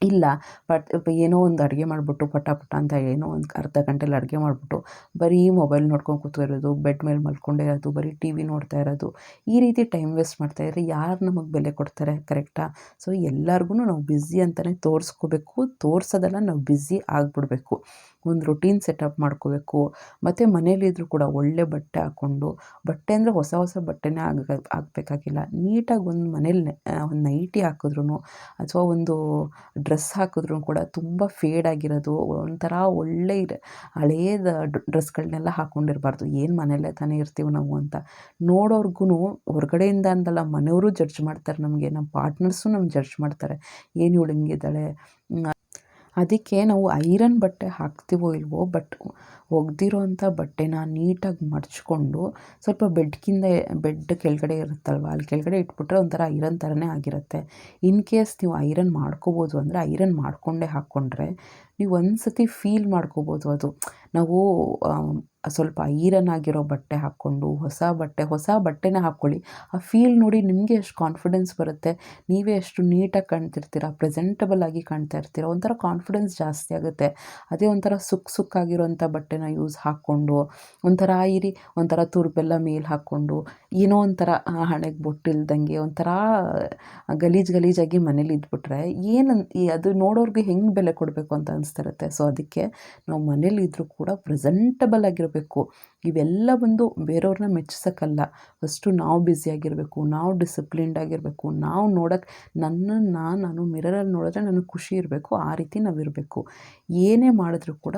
ಇಲ್ಲ. ಬಟ್ ಏನೋ ಒಂದು ಅಡುಗೆ ಮಾಡಿಬಿಟ್ಟು ಪಟ ಪಟ ಅಂತ ಏನೋ ಒಂದು ಅರ್ಧ ಗಂಟೆಲಿ ಅಡುಗೆ ಮಾಡಿಬಿಟ್ಟು ಬರೀ ಮೊಬೈಲ್ ನೋಡ್ಕೊಂಡು ಕೂತ್ಕೊಳ್ಳೋದು, ಬೆಡ್ ಮೇಲೆ ಮಲ್ಕೊಂಡೇ ಇರೋದು, ಬರೀ ಟಿ ವಿ ನೋಡ್ತಾ ಇರೋದು, ಈ ರೀತಿ ಟೈಮ್ ವೇಸ್ಟ್ ಮಾಡ್ತಾ ಇದ್ರೆ ಯಾರು ನಮಗೆ ಬೆಲೆ ಕೊಡ್ತಾರೆ? ಕರೆಕ್ಟಾ? ಸೊ ಎಲ್ಲರಿಗೂ ನಾವು ಬ್ಯುಸಿ ಅಂತಲೇ ತೋರಿಸ್ಕೋಬೇಕು. ತೋರಿಸೋದಲ್ಲ ನಾವು ಬ್ಯುಸಿ ಆಗಿಬಿಡ್ಬೇಕು. ಒಂದು ರೊಟೀನ್ ಸೆಟಪ್ ಮಾಡ್ಕೋಬೇಕು. ಮತ್ತು ಮನೇಲಿದ್ದರೂ ಕೂಡ ಒಳ್ಳೆ ಬಟ್ಟೆ ಹಾಕ್ಕೊಂಡು, ಬಟ್ಟೆ ಅಂದರೆ ಹೊಸ ಹೊಸ ಬಟ್ಟೆನೇ ಆಗ ಆಗಬೇಕಾಗಿಲ್ಲ ನೀಟಾಗಿ ಒಂದು ಮನೇಲಿ ಒಂದು ನೈಟಿ ಹಾಕಿದ್ರೂ ಅಥವಾ ಒಂದು ಡ್ರೆಸ್ ಹಾಕಿದ್ರೂ ಕೂಡ ತುಂಬ ಫೇಡ್ ಆಗಿರೋದು, ಒಂಥರ ಒಳ್ಳೆ ಇದೆ ಹಳೇದು ಡ್ರೆಸ್ಗಳನ್ನೆಲ್ಲ ಹಾಕ್ಕೊಂಡಿರಬಾರ್ದು ಏನು ಮನೆಯಲ್ಲೇ ತಾನೇ ಇರ್ತೀವಿ ನಾವು ಅಂತ. ನೋಡೋರ್ಗು ಹೊರಗಡೆಯಿಂದ ಅಂದಲ್ಲ, ಮನೆಯವರು ಜಡ್ಜ್ ಮಾಡ್ತಾರೆ ನಮಗೆ. ನಮ್ಮ ಪಾರ್ಟ್ನರ್ಸು ನಮ್ಗೆ ಜಡ್ಜ್ ಮಾಡ್ತಾರೆ. ಏನು ಇವಳು ಹಿಂಗಿದ್ದಾಳೆ? ಅದಕ್ಕೆ ನಾವು ಐರನ್ ಬಟ್ಟೆ ಹಾಕ್ತೀವೋ ಇಲ್ವೋ, ಬಟ್ ಒಗ್ದಿರೋ ಅಂಥ ಬಟ್ಟೆನ ನೀಟಾಗಿ ಮಡಚ್ಕೊಂಡು ಸ್ವಲ್ಪ ಬೆಡ್ಕಿಂದ, ಬೆಡ್ ಕೆಳಗಡೆ ಇರುತ್ತಲ್ವ, ಅಲ್ಲಿ ಕೆಳಗಡೆ ಇಟ್ಬಿಟ್ರೆ ಒಂಥರ ಐರನ್ ಥರನೇ ಆಗಿರುತ್ತೆ. ಇನ್ ಕೇಸ್ ನೀವು ಐರನ್ ಮಾಡ್ಕೋಬೋದು ಅಂದರೆ ಐರನ್ ಮಾಡಿಕೊಂಡೇ ಹಾಕ್ಕೊಂಡ್ರೆ ನೀವು ಒಂದು ಸತಿ ಫೀಲ್ ಮಾಡ್ಕೋಬೋದು ಅದು. ನಾವು ಸ್ವಲ್ಪ ಐರನ್ ಆಗಿರೋ ಬಟ್ಟೆ ಹಾಕ್ಕೊಂಡು, ಹೊಸ ಬಟ್ಟೆ, ಹೊಸ ಬಟ್ಟೆನೇ ಹಾಕ್ಕೊಳ್ಳಿ. ಆ ಫೀಲ್ ನೋಡಿ ನಿಮಗೆ ಎಷ್ಟು ಕಾನ್ಫಿಡೆನ್ಸ್ ಬರುತ್ತೆ. ನೀವೇ ಎಷ್ಟು ನೀಟಾಗಿ ಕಾಣ್ತಿರ್ತೀರ ಪ್ರೆಸೆಂಟಬಲ್ ಆಗಿ ಕಾಣ್ತಾ ಇರ್ತೀರ, ಒಂಥರ ಕಾನ್ಫಿಡೆನ್ಸ್ ಜಾಸ್ತಿ ಆಗುತ್ತೆ. ಅದೇ ಒಂಥರ ಸುಕ್ ಸುಕ್ಕಾಗಿರೋಂಥ ಬಟ್ಟೆನ ಯೂಸ್ ಹಾಕ್ಕೊಂಡು, ಒಂಥರ ಇರಿ ಒಂಥರ ತುರ್ಬೆಲ್ಲ ಮೇಲೆ ಹಾಕ್ಕೊಂಡು, ಏನೋ ಒಂಥರ ಹಣೆಗೆ ಬೊಟ್ಟಿಲ್ದಂಗೆ ಒಂಥರ ಗಲೀಜು ಗಲೀಜಾಗಿ ಮನೇಲಿ ಇದ್ಬಿಟ್ರೆ ಏನು ಅದು ನೋಡೋರ್ಗೆ ಹೆಂಗೆ ಬೆಲೆ ಕೊಡಬೇಕು ಅಂತ ಅನಿಸ್ತಾ ಇರುತ್ತೆ ಸೊ ಅದಕ್ಕೆ ನಾವು ಮನೇಲಿದ್ದರೂ ಕೂಡ ಪ್ರೆಸೆಂಟಬಲ್ ಆಗಿರಬೇಕು. ಇವೆಲ್ಲ ಬಂದು ಬೇರೆಯವ್ರನ್ನ ಮೆಚ್ಚಿಸೋಕ್ಕಲ್ಲ. ಫಸ್ಟು ನಾವು ಬ್ಯುಸಿಯಾಗಿರಬೇಕು ನಾವು ಡಿಸಿಪ್ಲಿನ್ಡ್ ಆಗಿರಬೇಕು, ನಾವು ನೋಡೋಕ್ಕೆ ನನ್ನನ್ನು ನಾನು ಮಿರರಲ್ಲಿ ನೋಡಿದ್ರೆ ನನಗೆ ಖುಷಿ ಇರಬೇಕು, ಆ ರೀತಿ ನಾವು ಇರಬೇಕು. ಏನೇ ಮಾಡಿದ್ರೂ ಕೂಡ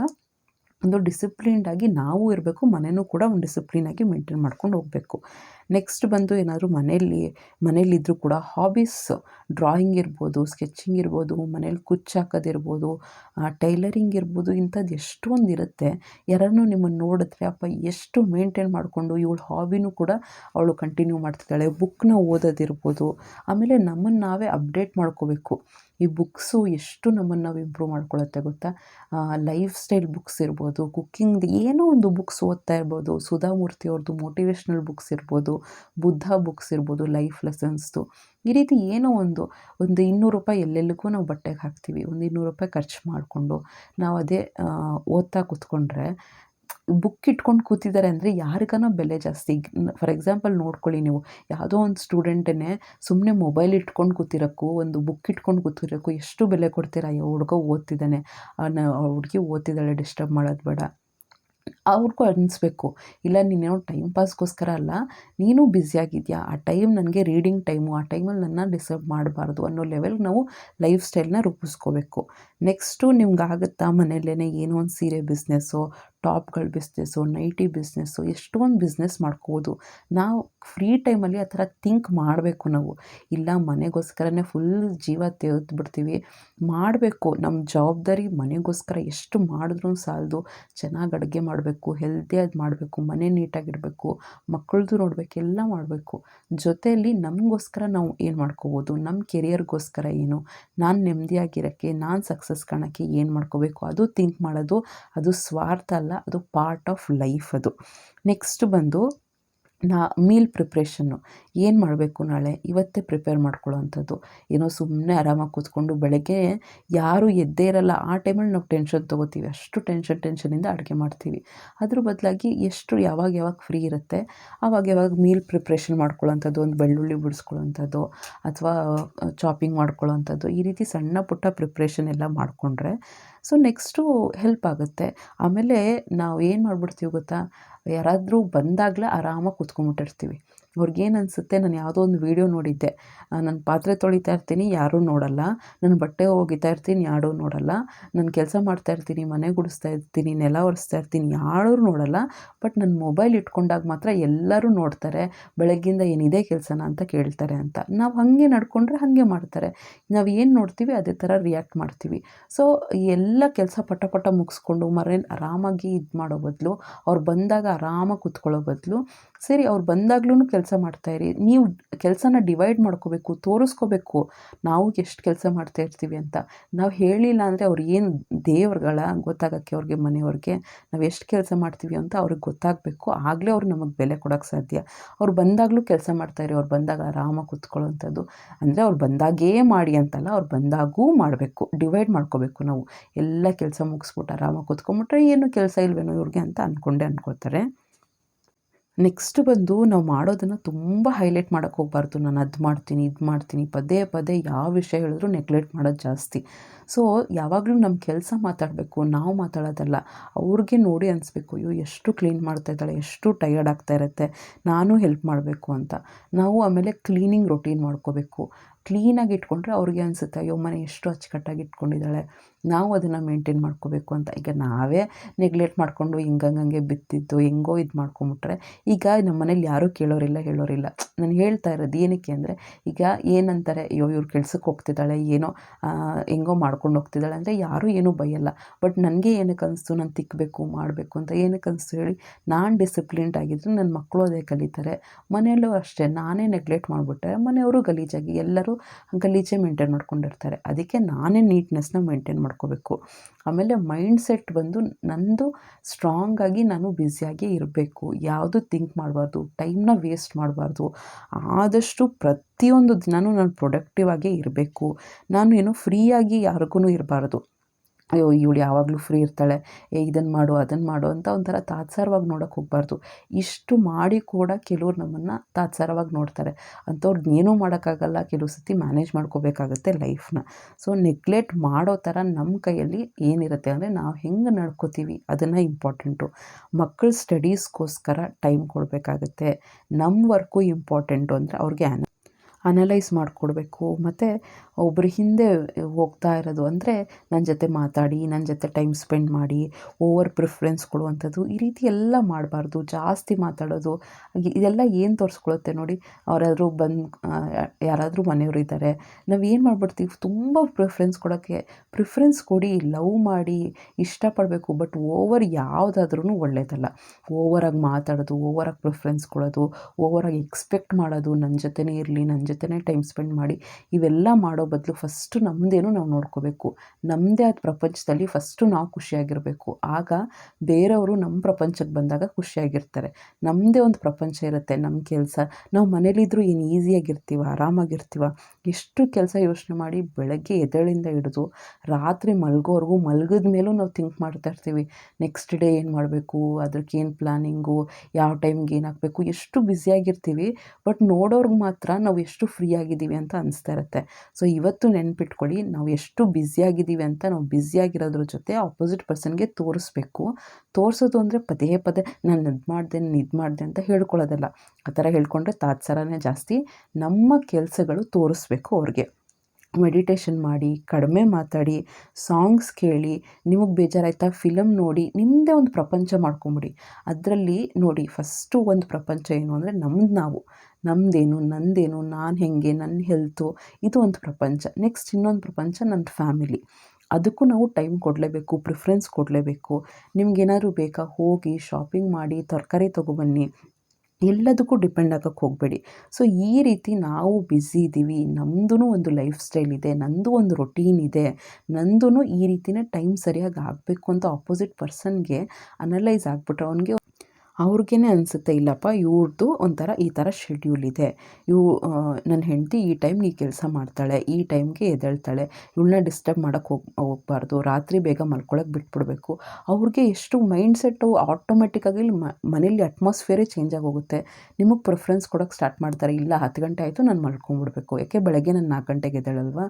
ಒಂದು ಡಿಸಿಪ್ಲಿನ್ಡಾಗಿ ನಾವು ಇರಬೇಕು ಮನೆಯೂ ಕೂಡ ಒಂದು ಡಿಸಿಪ್ಲಿನಾಗಿ ಮೇಂಟೈನ್ ಮಾಡ್ಕೊಂಡು ಹೋಗಬೇಕು. ನೆಕ್ಸ್ಟ್ ಬಂದು ಏನಾದರೂ ಮನೆಯಲ್ಲಿ ಮನೇಲಿದ್ದರೂ ಕೂಡ ಹಾಬೀಸ್ ಡ್ರಾಯಿಂಗ್ ಇರ್ಬೋದು ಸ್ಕೆಚಿಂಗ್ ಇರ್ಬೋದು, ಮನೇಲಿ ಕುಚ್ಚು ಹಾಕೋದಿರ್ಬೋದು ಟೈಲರಿಂಗ್ ಇರ್ಬೋದು ಇಂಥದ್ದು ಎಷ್ಟೊಂದು ಇರುತ್ತೆ. ಯಾರನ್ನು ನಿಮ್ಮನ್ನು ನೋಡಿದ್ರೆ, ಅಪ್ಪ, ಎಷ್ಟು ಮೇಂಟೈನ್ ಮಾಡಿಕೊಂಡು ಇವಳು ಹಾಬಿನೂ ಕೂಡ ಅವಳು ಕಂಟಿನ್ಯೂ ಮಾಡ್ತಿದ್ದಾಳೆ. ಬುಕ್ನ ಓದೋದಿರ್ಬೋದು. ಆಮೇಲೆ ನಮ್ಮನ್ನು ನಾವೇ ಅಪ್ಡೇಟ್ ಮಾಡ್ಕೋಬೇಕು. ಈ ಬುಕ್ಸು ಎಷ್ಟು ನಮ್ಮನ್ನು ನಾವು ಇಂಪ್ರೂವ್ ಮಾಡ್ಕೊಳ್ಳುತ್ತೆ ಗೊತ್ತಾ? ಲೈಫ್ ಸ್ಟೈಲ್ ಬುಕ್ಸ್ ಇರ್ಬೋದು ಕುಕ್ಕಿಂಗ್ದು ಏನೋ ಒಂದು ಬುಕ್ಸ್ ಓದ್ತಾ ಇರ್ಬೋದು. ಸುಧಾಮೂರ್ತಿ ಅವ್ರದ್ದು ಮೋಟಿವೇಶ್ನಲ್ ಬುಕ್ಸ್ ಇರ್ಬೋದು. ಬುದ್ಧ ಬುಕ್ಸ್ ಇರ್ಬೋದು, ಲೈಫ್ ಲೆಸನ್ಸ್ದು. ಈ ರೀತಿ ಏನೋ ಒಂದು ಒಂದು ಇನ್ನೂರು ರೂಪಾಯಿ ಎಲ್ಲೆಲ್ಲಿಗೂ ನಾವು ಬಟ್ಟೆಗೆ ಹಾಕ್ತೀವಿ. ಒಂದು ಇನ್ನೂರು ರೂಪಾಯಿ ಖರ್ಚು ಮಾಡಿಕೊಂಡು ನಾವು ಅದೇ ಓದ್ತಾ ಕೂತ್ಕೊಂಡ್ರೆ, ಬುಕ್ ಇಟ್ಕೊಂಡು ಕೂತಿದ್ದಾರೆ ಅಂದರೆ ಯಾರಿಗಾನ ಬೆಲೆ ಜಾಸ್ತಿ. ಫಾರ್ ಎಕ್ಸಾಂಪಲ್ ನೋಡ್ಕೊಳ್ಳಿ ನೀವು. ಯಾವುದೋ ಒಂದು ಸ್ಟೂಡೆಂಟನ್ನೇ ಸುಮ್ಮನೆ ಮೊಬೈಲ್ ಇಟ್ಕೊಂಡು ಕೂತಿರೋಕ್ಕೂ, ಒಂದು ಬುಕ್ ಇಟ್ಕೊಂಡು ಕೂತಿರೋಕ್ಕೂ ಎಷ್ಟು ಬೆಲೆ ಕೊಡ್ತೀರಾ? ಅಯ್ಯೋ, ಹುಡುಗ ಓದ್ತಿದ್ದಾನೆ. ಹುಡುಗಿ ಓದ್ತಿದ್ದಾಳೆ, ಡಿಸ್ಟರ್ಬ್ ಮಾಡೋದು ಬೇಡ. ಅವ್ರಿಗೂ ಅನ್ನಿಸ್ಬೇಕು ಇಲ್ಲ, ನೀನೇನೋ ಟೈಮ್ ಪಾಸ್ಗೋಸ್ಕರ ಅಲ್ಲ, ನೀನು ಬ್ಯುಸಿಯಾಗಿದೆಯಾ ಆ ಟೈಮ್ ನನಗೆ ರೀಡಿಂಗ್ ಟೈಮು ಆ ಟೈಮಲ್ಲಿ ನನ್ನ ಡಿಸ್ಟರ್ಬ್ ಮಾಡಬಾರ್ದು ಅನ್ನೋ ಲೆವೆಲ್ಗೆ ನಾವು ಲೈಫ್ ಸ್ಟೈಲ್ನ ರೂಪಿಸ್ಕೋಬೇಕು. ನೆಕ್ಸ್ಟು ನಿಮ್ಗೆ ಆಗುತ್ತಾ ಮನೆಯಲ್ಲೇ ಏನೋ ಒಂದು ಸೀರೆ ಬಿಸ್ನೆಸ್ಸು ಟಾಪ್ಗಳ ಬಿಸ್ನೆಸ್ಸು ನೈಟಿ ಬಿಸ್ನೆಸ್ಸು ಎಷ್ಟೊಂದು ಬಿಸ್ನೆಸ್ ಮಾಡ್ಕೋಬೋದು. ನಾವು ಫ್ರೀ ಟೈಮಲ್ಲಿ ಆ ಥರ ಥಿಂಕ್ ಮಾಡಬೇಕು ನಾವು. ಇಲ್ಲ, ಮನೆಗೋಸ್ಕರನೇ ಫುಲ್ ಜೀವ ತೆಗೆದ್ಬಿಡ್ತೀವಿ ಮಾಡಬೇಕು. ನಮ್ಮ ಜವಾಬ್ದಾರಿ ಮನೆಗೋಸ್ಕರ ಎಷ್ಟು ಮಾಡಿದ್ರೂ ಸಾಲದು. ಚೆನ್ನಾಗಿ ಅಡುಗೆ ಮಾಡಬೇಕು. ಮಾಡಬೇಕು ಹೆಲ್ದಿಯಾಗಿ ಮಾಡಬೇಕು, ಮನೆ ನೀಟಾಗಿರಬೇಕು ಮಕ್ಕಳದು ನೋಡಬೇಕು, ಎಲ್ಲ ಮಾಡಬೇಕು. ಜೊತೆಯಲ್ಲಿ ನಮಗೋಸ್ಕರ ನಾವು ಏನು ಮಾಡ್ಕೋಬೋದು? ನಮ್ಮ ಕೆರಿಯರ್ಗೋಸ್ಕರ ಏನು? ನಾನು ನೆಮ್ಮದಿಯಾಗಿರೋಕ್ಕೆ ನಾನು ಸಕ್ಸಸ್ ಕಾಣೋಕ್ಕೆ ಏನು ಮಾಡ್ಕೋಬೇಕು? ಅದು ಥಿಂಕ್ ಮಾಡೋದು, ಅದು ಸ್ವಾರ್ಥ ಅಲ್ಲ, ಅದು ಪಾರ್ಟ್ ಆಫ್ ಲೈಫ್ ಅದು. ನೆಕ್ಸ್ಟ್ ಬಂದು, ನಾ ಮೀಲ್ ಪ್ರಿಪ್ರೇಷನ್ನು ಏನು ಮಾಡಬೇಕು ನಾಳೆ? ಇವತ್ತೇ ಪ್ರಿಪೇರ್ ಮಾಡ್ಕೊಳ್ಳೋವಂಥದ್ದು. ಏನೋ ಸುಮ್ಮನೆ ಆರಾಮಾಗಿ ಕೂತ್ಕೊಂಡು ಬೆಳಗ್ಗೆ ಯಾರೂ ಎದ್ದೇ ಇರಲ್ಲ. ಆ ಟೈಮಲ್ಲಿ ನಾವು ಟೆನ್ಷನ್ ತೊಗೋತೀವಿ. ಅಷ್ಟು ಟೆನ್ಷನ್ ಟೆನ್ಷನಿಂದ ಅಡುಗೆ ಮಾಡ್ತೀವಿ. ಅದ್ರ ಬದಲಾಗಿ ಎಷ್ಟು ಯಾವಾಗ ಯಾವಾಗ ಫ್ರೀ ಇರುತ್ತೆ ಆವಾಗ ಯಾವಾಗ ಮೀಲ್ ಪ್ರಿಪ್ರೇಷನ್ ಮಾಡ್ಕೊಳ್ಳೋವಂಥದ್ದು, ಒಂದು ಬೆಳ್ಳುಳ್ಳಿ ಬಿಡಿಸ್ಕೊಳ್ಳೋವಂಥದ್ದು, ಅಥವಾ ಚಾಪಿಂಗ್ ಮಾಡ್ಕೊಳ್ಳೋವಂಥದ್ದು, ಈ ರೀತಿ ಸಣ್ಣ ಪುಟ್ಟ ಪ್ರಿಪ್ರೇಷನ್ ಎಲ್ಲ ಮಾಡಿಕೊಂಡ್ರೆ ಸೊ ನೆಕ್ಸ್ಟು ಹೆಲ್ಪ್ ಆಗುತ್ತೆ. ಆಮೇಲೆ ನಾವು ಏನು ಮಾಡ್ಬಿಡ್ತೀವಿ ಗೊತ್ತಾ? ಯಾರಾದರೂ ಬಂದಾಗಲೇ ಆರಾಮಾಗಿ ಕೂತ್ಕೊಂಡ್ಬಿಟ್ಟಿರ್ತೀವಿ. ಅವ್ರಿಗೇನು ಅನಿಸುತ್ತೆ, ನಾನು ಯಾವುದೋ ಒಂದು ವೀಡಿಯೋ ನೋಡಿದ್ದೆ. ನಾನು ಪಾತ್ರೆ ತೊಳಿತಾ ಇರ್ತೀನಿ, ಯಾರೂ ನೋಡಲ್ಲ. ನಾನು ಬಟ್ಟೆ ಒಗಿತಾ ಇರ್ತೀನಿ, ಯಾರೂ ನೋಡಲ್ಲ. ನಾನು ಕೆಲಸ ಮಾಡ್ತಾ ಇರ್ತೀನಿ, ಮನೆ ಗುಡಿಸ್ತಾ ಇರ್ತೀನಿ, ನೆಲ ಒರೆಸ್ತಾ ಇರ್ತೀನಿ, ಯಾರೂ ನೋಡಲ್ಲ. ಬಟ್ ನನ್ನ ಮೊಬೈಲ್ ಇಟ್ಕೊಂಡಾಗ ಮಾತ್ರ ಎಲ್ಲರೂ ನೋಡ್ತಾರೆ. ಬೆಳಗ್ಗಿಂದ ಏನಿದೆ ಕೆಲಸನ ಅಂತ ಕೇಳ್ತಾರೆ ಅಂತ. ನಾವು ಹಾಗೆ ನಡ್ಕೊಂಡ್ರೆ ಹಾಗೆ ಮಾಡ್ತಾರೆ. ನಾವು ಏನು ನೋಡ್ತೀವಿ, ಅದೇ ಥರ ರಿಯಾಕ್ಟ್ ಮಾಡ್ತೀವಿ. ಸೊ ಎಲ್ಲ ಕೆಲಸ ಪಟ ಪಟ ಮುಗಿಸ್ಕೊಂಡು ಮರೇನು ಆರಾಮಾಗಿ ಇದು ಮಾಡೋ ಬದಲು, ಅವ್ರು ಬಂದಾಗ ಆರಾಮಾಗಿ ಕೂತ್ಕೊಳ್ಳೋ ಬದಲು ಸರಿ, ಅವ್ರು ಬಂದಾಗ್ಲೂ ಕೆಲಸ ಮಾಡ್ತಾಯಿರಿ ನೀವು ಕೆಲಸನ ಡಿವೈಡ್ ಮಾಡ್ಕೋಬೇಕು, ತೋರಿಸ್ಕೋಬೇಕು. ನಾವು ಎಷ್ಟು ಕೆಲಸ ಮಾಡ್ತಾ ಇರ್ತೀವಿ ಅಂತ. ನಾವು ಹೇಳಿಲ್ಲ ಅಂದರೆ ಅವ್ರು ಏನು ದೇವ್ರುಗಳ ಗೊತ್ತಾಗೋಕ್ಕೆ ಅವ್ರಿಗೆ, ಮನೆಯವ್ರಿಗೆ ನಾವು ಎಷ್ಟು ಕೆಲಸ ಮಾಡ್ತೀವಿ ಅಂತ ಅವ್ರಿಗೆ ಗೊತ್ತಾಗಬೇಕು. ಆಗಲೇ ಅವ್ರು ನಮಗೆ ಬೆಲೆ ಕೊಡೋಕ್ಕೆ ಸಾಧ್ಯ. ಅವ್ರು ಬಂದಾಗಲೂ ಕೆಲಸ ಮಾಡ್ತಾಯಿರಿ ಅವ್ರು ಬಂದಾಗ ಆರಾಮಾಗಿ ಕೂತ್ಕೊಳ್ಳೋವಂಥದ್ದು. ಅಂದರೆ ಅವ್ರು ಬಂದಾಗೇ ಮಾಡಿ ಅಂತಲ್ಲ, ಅವ್ರು ಬಂದಾಗೂ ಮಾಡಬೇಕು. ಡಿವೈಡ್ ಮಾಡ್ಕೋಬೇಕು ನಾವು. ಎಲ್ಲ ಕೆಲಸ ಮುಗಿಸ್ಬಿಟ್ಟು ಆರಾಮಾಗಿ ಕೂತ್ಕೊಂಬಿಟ್ರೆ ಏನು ಕೆಲಸ ಇಲ್ವೇನೋ ಇವ್ರಿಗೆ ಅಂತ ಅಂದ್ಕೊಂಡೆ ಅಂದ್ಕೋತಾರೆ ನೆಕ್ಸ್ಟ್ ಬಂದು ನಾವು ಮಾಡೋದನ್ನು ತುಂಬ ಹೈಲೈಟ್ ಮಾಡೋಕ್ಕೆ ಹೋಗ್ಬಾರ್ದು. ನಾನು ಅದು ಮಾಡ್ತೀನಿ, ಇದು ಮಾಡ್ತೀನಿ, ಪದೇ ಪದೇ ಯಾವ ವಿಷಯ ಹೇಳಿದ್ರು ನೆಗ್ಲೆಕ್ಟ್ ಮಾಡೋದು ಜಾಸ್ತಿ. ಸೊ ಯಾವಾಗಲೂ ನಮ್ಮ ಕೆಲಸ ಮಾತಾಡಬೇಕು, ನಾವು ಮಾತಾಡೋದಲ್ಲ, ಅವ್ರಿಗೆ ನೋಡಿ ಅನಿಸ್ಬೇಕು, ಅಯ್ಯೋ ಎಷ್ಟು ಕ್ಲೀನ್ ಮಾಡ್ತಾ ಇದ್ದಾಳೆ, ಎಷ್ಟು ಟಯರ್ಡ್ ಆಗ್ತಾ ಇರುತ್ತೆ, ನಾನು ಹೆಲ್ಪ್ ಮಾಡಬೇಕು ಅಂತ. ನಾವು ಆಮೇಲೆ ಕ್ಲೀನಿಂಗ್ ರೊಟೀನ್ ಮಾಡ್ಕೋಬೇಕು. ಕ್ಲೀನಾಗಿ ಇಟ್ಕೊಂಡ್ರೆ ಅವ್ರಿಗೆ ಅನಿಸುತ್ತೆ, ಅಯ್ಯೋ ಮನೆ ಎಷ್ಟು ಅಚ್ಚುಕಟ್ಟಾಗಿ ಇಟ್ಕೊಂಡಿದ್ದಾಳೆ ನಾವು ಅದನ್ನು ಮೇಂಟೈನ್ ಮಾಡ್ಕೋಬೇಕು ಅಂತ. ಈಗ ನಾವೇ ನೆಗ್ಲೆಕ್ಟ್ ಮಾಡಿಕೊಂಡು ಹಿಂಗಂಗೆ ಬಿತ್ತಿದ್ದು, ಹೆಂಗೋ ಇದು ಮಾಡ್ಕೊಂಬಿಟ್ರೆ ಈಗ ನಮ್ಮ ಮನೇಲಿ ಯಾರೂ ಕೇಳೋರಿಲ್ಲ, ಹೇಳೋರಿಲ್ಲ. ನಾನು ಹೇಳ್ತಾ ಇರೋದು ಏನಕ್ಕೆ ಅಂದರೆ, ಈಗ ಏನಂತಾರೆ, ಅಯ್ಯೋ ಇವ್ರು ಕೆಲ್ಸಕ್ಕೆ ಹೋಗ್ತಿದ್ದಾಳೆ, ಏನೋ ಹೆಂಗೋ ಮಾಡ್ಕೊಂಡು ಹೋಗ್ತಿದ್ದಾಳೆ ಅಂದರೆ ಯಾರೂ ಏನೂ ಬೈಯಲ್ಲ. ಬಟ್ ನನಗೆ ಏನಕ್ಕೆ ಅನಿಸ್ತು, ನಾನು ತಿಕ್ಕಬೇಕು ಮಾಡಬೇಕು ಅಂತ ಏನಕ್ಕೆ ಅನಿಸ್ತು ಹೇಳಿ ನಾನು ಡಿಸಿಪ್ಲಿನ್ಡ್ ಆಗಿದ್ದರೆ ನನ್ನ ಮಕ್ಕಳು ಅದೇ ಕಲಿತಾರೆ. ಮನೆಯಲ್ಲೂ ಅಷ್ಟೇ, ನಾನೇ ನೆಗ್ಲೆಕ್ಟ್ ಮಾಡಿಬಿಟ್ರೆ ಮನೆಯವರು ಗಲೀಜಾಗಿ ಎಲ್ಲರೂ ಗಲೀಜೆ ಮೇಂಟೈನ್ ಮಾಡ್ಕೊಂಡಿರ್ತಾರೆ. ಅದಕ್ಕೆ ನಾನೇ ನೀಟ್ನೆಸ್ನ ಮೇಂಟೈನ್ ಮಾಡ್ಕೋಬೇಕು. ಆಮೇಲೆ ಮೈಂಡ್ ಸೆಟ್ ಬಂದು ನಂದು ಸ್ಟ್ರಾಂಗಾಗಿ ನಾನು ಬ್ಯುಸಿಯಾಗೇ ಇರಬೇಕು. ಯಾವುದು ಥಿಂಕ್ ಮಾಡಬಾರ್ದು ಟೈಮ್ನ ವೇಸ್ಟ್ ಮಾಡಬಾರ್ದು. ಆದಷ್ಟು ಪ್ರತಿಯೊಂದು ದಿನವೂ ನಾನು ಪ್ರೊಡಕ್ಟಿವ್ ಆಗೇ ಇರಬೇಕು. ನಾನು ಏನು ಫ್ರೀಯಾಗಿ ಯಾರಿಗೂ ಇರಬಾರ್ದು. ಅಯ್ಯೋ, ಇವಳು ಯಾವಾಗಲೂ ಫ್ರೀ ಇರ್ತಾಳೆ. ಏ ಇದನ್ನು ಮಾಡು ಅದನ್ನು ಮಾಡು ಅಂತ ಒಂಥರ ತಾತ್ಸಾರವಾಗಿ ನೋಡೋಕೆ ಹೋಗಬಾರ್ದು. ಇಷ್ಟು ಮಾಡಿ ಕೂಡ ಕೆಲವ್ರು ನಮ್ಮನ್ನು ತಾತ್ಸಾರವಾಗಿ ನೋಡ್ತಾರೆ. ಅಂಥವ್ರ್ಗೆ ಏನೂ ಮಾಡೋಕ್ಕಾಗಲ್ಲ. ಕೆಲವು ಸತಿ ಮ್ಯಾನೇಜ್ ಮಾಡ್ಕೋಬೇಕಾಗುತ್ತೆ ಲೈಫ್ನ ಸೊ ನೆಗ್ಲೆಕ್ಟ್ ಮಾಡೋ ಥರ ನಮ್ಮ ಕೈಯಲ್ಲಿ ಏನಿರುತ್ತೆ ಅಂದರೆ ನಾವು ಹೆಂಗೆ ನಡ್ಕೋತೀವಿ ಅದನ್ನು ಇಂಪಾರ್ಟೆಂಟು ಮಕ್ಕಳ ಸ್ಟಡೀಸ್ಗೋಸ್ಕರ ಟೈಮ್ ಕೊಡಬೇಕಾಗತ್ತೆ. ನಮ್ಮ ವರ್ಕು ಇಂಪಾರ್ಟೆಂಟು ಅಂದರೆ ಅವ್ರಿಗೆ ಅನಲೈಸ್ ಮಾಡಿಕೊಡ್ಬೇಕು. ಮತ್ತು ಒಬ್ಬರ ಹಿಂದೆ ಹೋಗ್ತಾ ಇರೋದು ಅಂದರೆ ನನ್ನ ಜೊತೆ ಮಾತಾಡಿ ನನ್ನ ಜೊತೆ ಟೈಮ್ ಸ್ಪೆಂಡ್ ಮಾಡಿ ಓವರ್ ಪ್ರಿಫ್ರೆನ್ಸ್ ಕೊಡುವಂಥದ್ದು, ಈ ರೀತಿ ಎಲ್ಲ ಮಾಡಬಾರ್ದು. ಜಾಸ್ತಿ ಮಾತಾಡೋದು, ಇದೆಲ್ಲ ಏನು ತೋರಿಸ್ಕೊಳುತ್ತೆ ನೋಡಿ, ಅವರಾದರೂ ಬಂದು ಯಾರಾದರೂ ಮನೆಯವರು ಇದ್ದಾರೆ, ನಾವು ಏನು ಮಾಡ್ಬಿಡ್ತೀವಿ? ತುಂಬ ಪ್ರಿಫ್ರೆನ್ಸ್ ಕೊಡೋಕ್ಕೆ ಪ್ರಿಫ್ರೆನ್ಸ್ ಕೊಡಿ ಲವ್ ಮಾಡಿ, ಇಷ್ಟಪಡಬೇಕು ಬಟ್ ಓವರ್ ಯಾವುದಾದ್ರೂ ಒಳ್ಳೆಯದಲ್ಲ ಓವರಾಗಿ ಮಾತಾಡೋದು ಓವರಾಗಿ ಪ್ರಿಫ್ರೆನ್ಸ್ ಕೊಡೋದು ಓವರಾಗಿ ಎಕ್ಸ್ಪೆಕ್ಟ್ ಮಾಡೋದು ನನ್ನ ಜೊತೆನೇ ಇರಲಿ ನನ್ನ ಜೊತೆನೇ ಟೈಮ್ ಸ್ಪೆಂಡ್ ಮಾಡಿ ಇವೆಲ್ಲ ಮಾಡೋ ಬದಲು ಫಸ್ಟು ನಮ್ಮದೇನು ನಾವು ನೋಡ್ಕೋಬೇಕು. ನಮ್ಮದೇ ಆದ ಪ್ರಪಂಚದಲ್ಲಿ ಫಸ್ಟು ನಾವು ಖುಷಿಯಾಗಿರಬೇಕು. ಆಗ ಬೇರೆಯವರು ನಮ್ಮ ಪ್ರಪಂಚಕ್ಕೆ ಬಂದಾಗ ಖುಷಿಯಾಗಿರ್ತಾರೆ. ನಮ್ಮದೇ ಒಂದು ಪ್ರಪಂಚ ಇರುತ್ತೆ ನಮ್ಮ ಕೆಲಸ. ನಾವು ಮನೇಲಿದ್ದರೂ ಏನು ಈಸಿಯಾಗಿರ್ತೀವ, ಆರಾಮಾಗಿರ್ತೀವ. ಎಷ್ಟು ಕೆಲಸ ಯೋಚನೆ ಮಾಡಿ ಬೆಳಗ್ಗೆ ಎದಳಿಂದ ಹಿಡಿದು ರಾತ್ರಿ ಮಲಗೋವರೆಗೂ ಮಲಗಿದ ಮೇಲೂ ನಾವು ಥಿಂಕ್ ಮಾಡ್ತಾ ಇರ್ತೀವಿ. ನೆಕ್ಸ್ಟ್ ಡೇ ಏನು ಮಾಡಬೇಕು ಅದಕ್ಕೆ ಏನು ಪ್ಲ್ಯಾನಿಂಗು ಯಾವ ಟೈಮ್ಗೆ ಏನು ಹಾಕಬೇಕು, ಎಷ್ಟು ಬ್ಯುಸಿಯಾಗಿರ್ತೀವಿ ಬಟ್ ನೋಡೋರ್ಗೆ ಮಾತ್ರ ನಾವು ಎಷ್ಟು ಫ್ರೀ ಆಗಿದ್ದೀವಿ ಅಂತ ಅನಿಸ್ತಾ ಇರುತ್ತೆ. ಸೊ ಇವತ್ತು ನೆನ್ಪಿಟ್ಕೊಳ್ಳಿ, ನಾವು ಎಷ್ಟು ಬ್ಯುಸಿಯಾಗಿದ್ದೀವಿ ಅಂತ ನಾವು ಬ್ಯುಸಿಯಾಗಿರೋದ್ರ ಜೊತೆ ಆಪೋಸಿಟ್ ಪರ್ಸನ್ಗೆ ತೋರಿಸ್ಬೇಕು. ತೋರಿಸೋದು ಅಂದರೆ ಪದೇ ಪದೇ ನಾನು ಇದು ಮಾಡಿದೆ, ನಾನು ಇದು ಮಾಡಿದೆ ಅಂತ ಹೇಳ್ಕೊಳ್ಳೋದಲ್ಲ. ಆ ಥರ ಹೇಳ್ಕೊಂಡ್ರೆ ತಾತ್ಸಾರನೇ ಜಾಸ್ತಿ ನಮ್ಮ ಕೆಲಸಗಳು ತೋರಿಸ್ಬೇಕು ಅವ್ರಿಗೆ. ಮೆಡಿಟೇಷನ್ ಮಾಡಿ, ಕಡಿಮೆ ಮಾತಾಡಿ ಸಾಂಗ್ಸ್ ಕೇಳಿ, ನಿಮಗೆ ಬೇಜಾರಾಯ್ತಾ ಫಿಲಮ್ ನೋಡಿ ನಿಮ್ಮದೇ ಒಂದು ಪ್ರಪಂಚ ಮಾಡ್ಕೊಂಬಿಡಿ. ಅದರಲ್ಲಿ ನೋಡಿ ಫಸ್ಟು ಒಂದು ಪ್ರಪಂಚ ಏನು ಅಂದರೆ ನಮ್ದು ನಾವು. ನಮ್ಮದೇನು ನಂದೇನು, ನಾನು ಹೇಗೆ ನನ್ನ ಹೆಲ್ತು, ಇದು ಒಂದು ಪ್ರಪಂಚ. ನೆಕ್ಸ್ಟ್ ಇನ್ನೊಂದು ಪ್ರಪಂಚ ನನ್ನ ಫ್ಯಾಮಿಲಿ. ಅದಕ್ಕೂ ನಾವು ಟೈಮ್ ಕೊಡಲೇಬೇಕು, ಪ್ರಿಫ್ರೆನ್ಸ್ ಕೊಡಲೇಬೇಕು. ನಿಮಗೇನಾದ್ರೂ ಬೇಕಾ, ಹೋಗಿ ಶಾಪಿಂಗ್ ಮಾಡಿ, ತರಕಾರಿ ತೊಗೊಬನ್ನಿ ಎಲ್ಲದಕ್ಕೂ ಡಿಪೆಂಡ್ ಆಗೋಕ್ಕೆ ಹೋಗಬೇಡಿ. ಸೊ, ಈ ರೀತಿ ನಾವು ಬ್ಯುಸಿ ಇದ್ದೀವಿ. ನಮ್ಮದೂ ಒಂದು ಲೈಫ್ ಸ್ಟೈಲ್ ಇದೆ, ನಂದು ಒಂದು ರೊಟೀನ್ ಇದೆ. ನಂದು ಈ ರೀತಿನೇ ಟೈಮ್ ಸರಿಯಾಗಿ ಆಗಬೇಕು ಅಂತ ಆಪೋಸಿಟ್ ಪರ್ಸನ್ಗೆ ಅನಲೈಸ್ ಆಗಿಬಿಟ್ರೆ ಅವ್ನಿಗೆ ಅವ್ರಿಗೇ ಅನಿಸುತ್ತೆ, ಇಲ್ಲಪ್ಪ ಇವ್ರದ್ದು ಒಂಥರ ಈ ಥರ ಶೆಡ್ಯೂಲ್ ಇದೆ. ಇವು ನನ್ನ ಹೆಂಡತಿ ಈ ಟೈಮ್ಗೆ ಈ ಕೆಲಸ ಮಾಡ್ತಾಳೆ, ಈ ಟೈಮ್ಗೆ ಎದ್ದೇಳ್ತಾಳೆ, ಇವಳನ್ನ ಡಿಸ್ಟರ್ಬ್ ಮಾಡೋಕ್ಕೆ ಹೋಗಿ, ಹೋಗ್ಬಾರ್ದು, ರಾತ್ರಿ ಬೇಗ ಮಲ್ಕೊಳಕ್ಕೆ ಬಿಟ್ಬಿಡಬೇಕು. ಅವ್ರಿಗೆ ಎಷ್ಟು ಮೈಂಡ್ ಸೆಟ್ಟು ಆಟೋಮೆಟಿಕ್ಕಾಗಿ ಮನೇಲಿ ಅಟ್ಮಾಸ್ಫಿಯರೇ ಚೇಂಜ್ ಆಗೋಗುತ್ತೆ. ನಿಮಗೆ ಪ್ರಿಫ್ರೆನ್ಸ್ ಕೊಡೋಕ್ಕೆ ಸ್ಟಾರ್ಟ್ ಮಾಡ್ತಾರೆ, ಇಲ್ಲ ಹತ್ತು ಗಂಟೆ ಆಯಿತು ನಾನು ಮಲ್ಕೊಂಬಿಡ್ಬೇಕು. ಯಾಕೆ ಬೆಳಗ್ಗೆ ನಾನು ನಾಲ್ಕು ಗಂಟೆಗೆ ಎದ್ದೇಳಲ್ವಾ?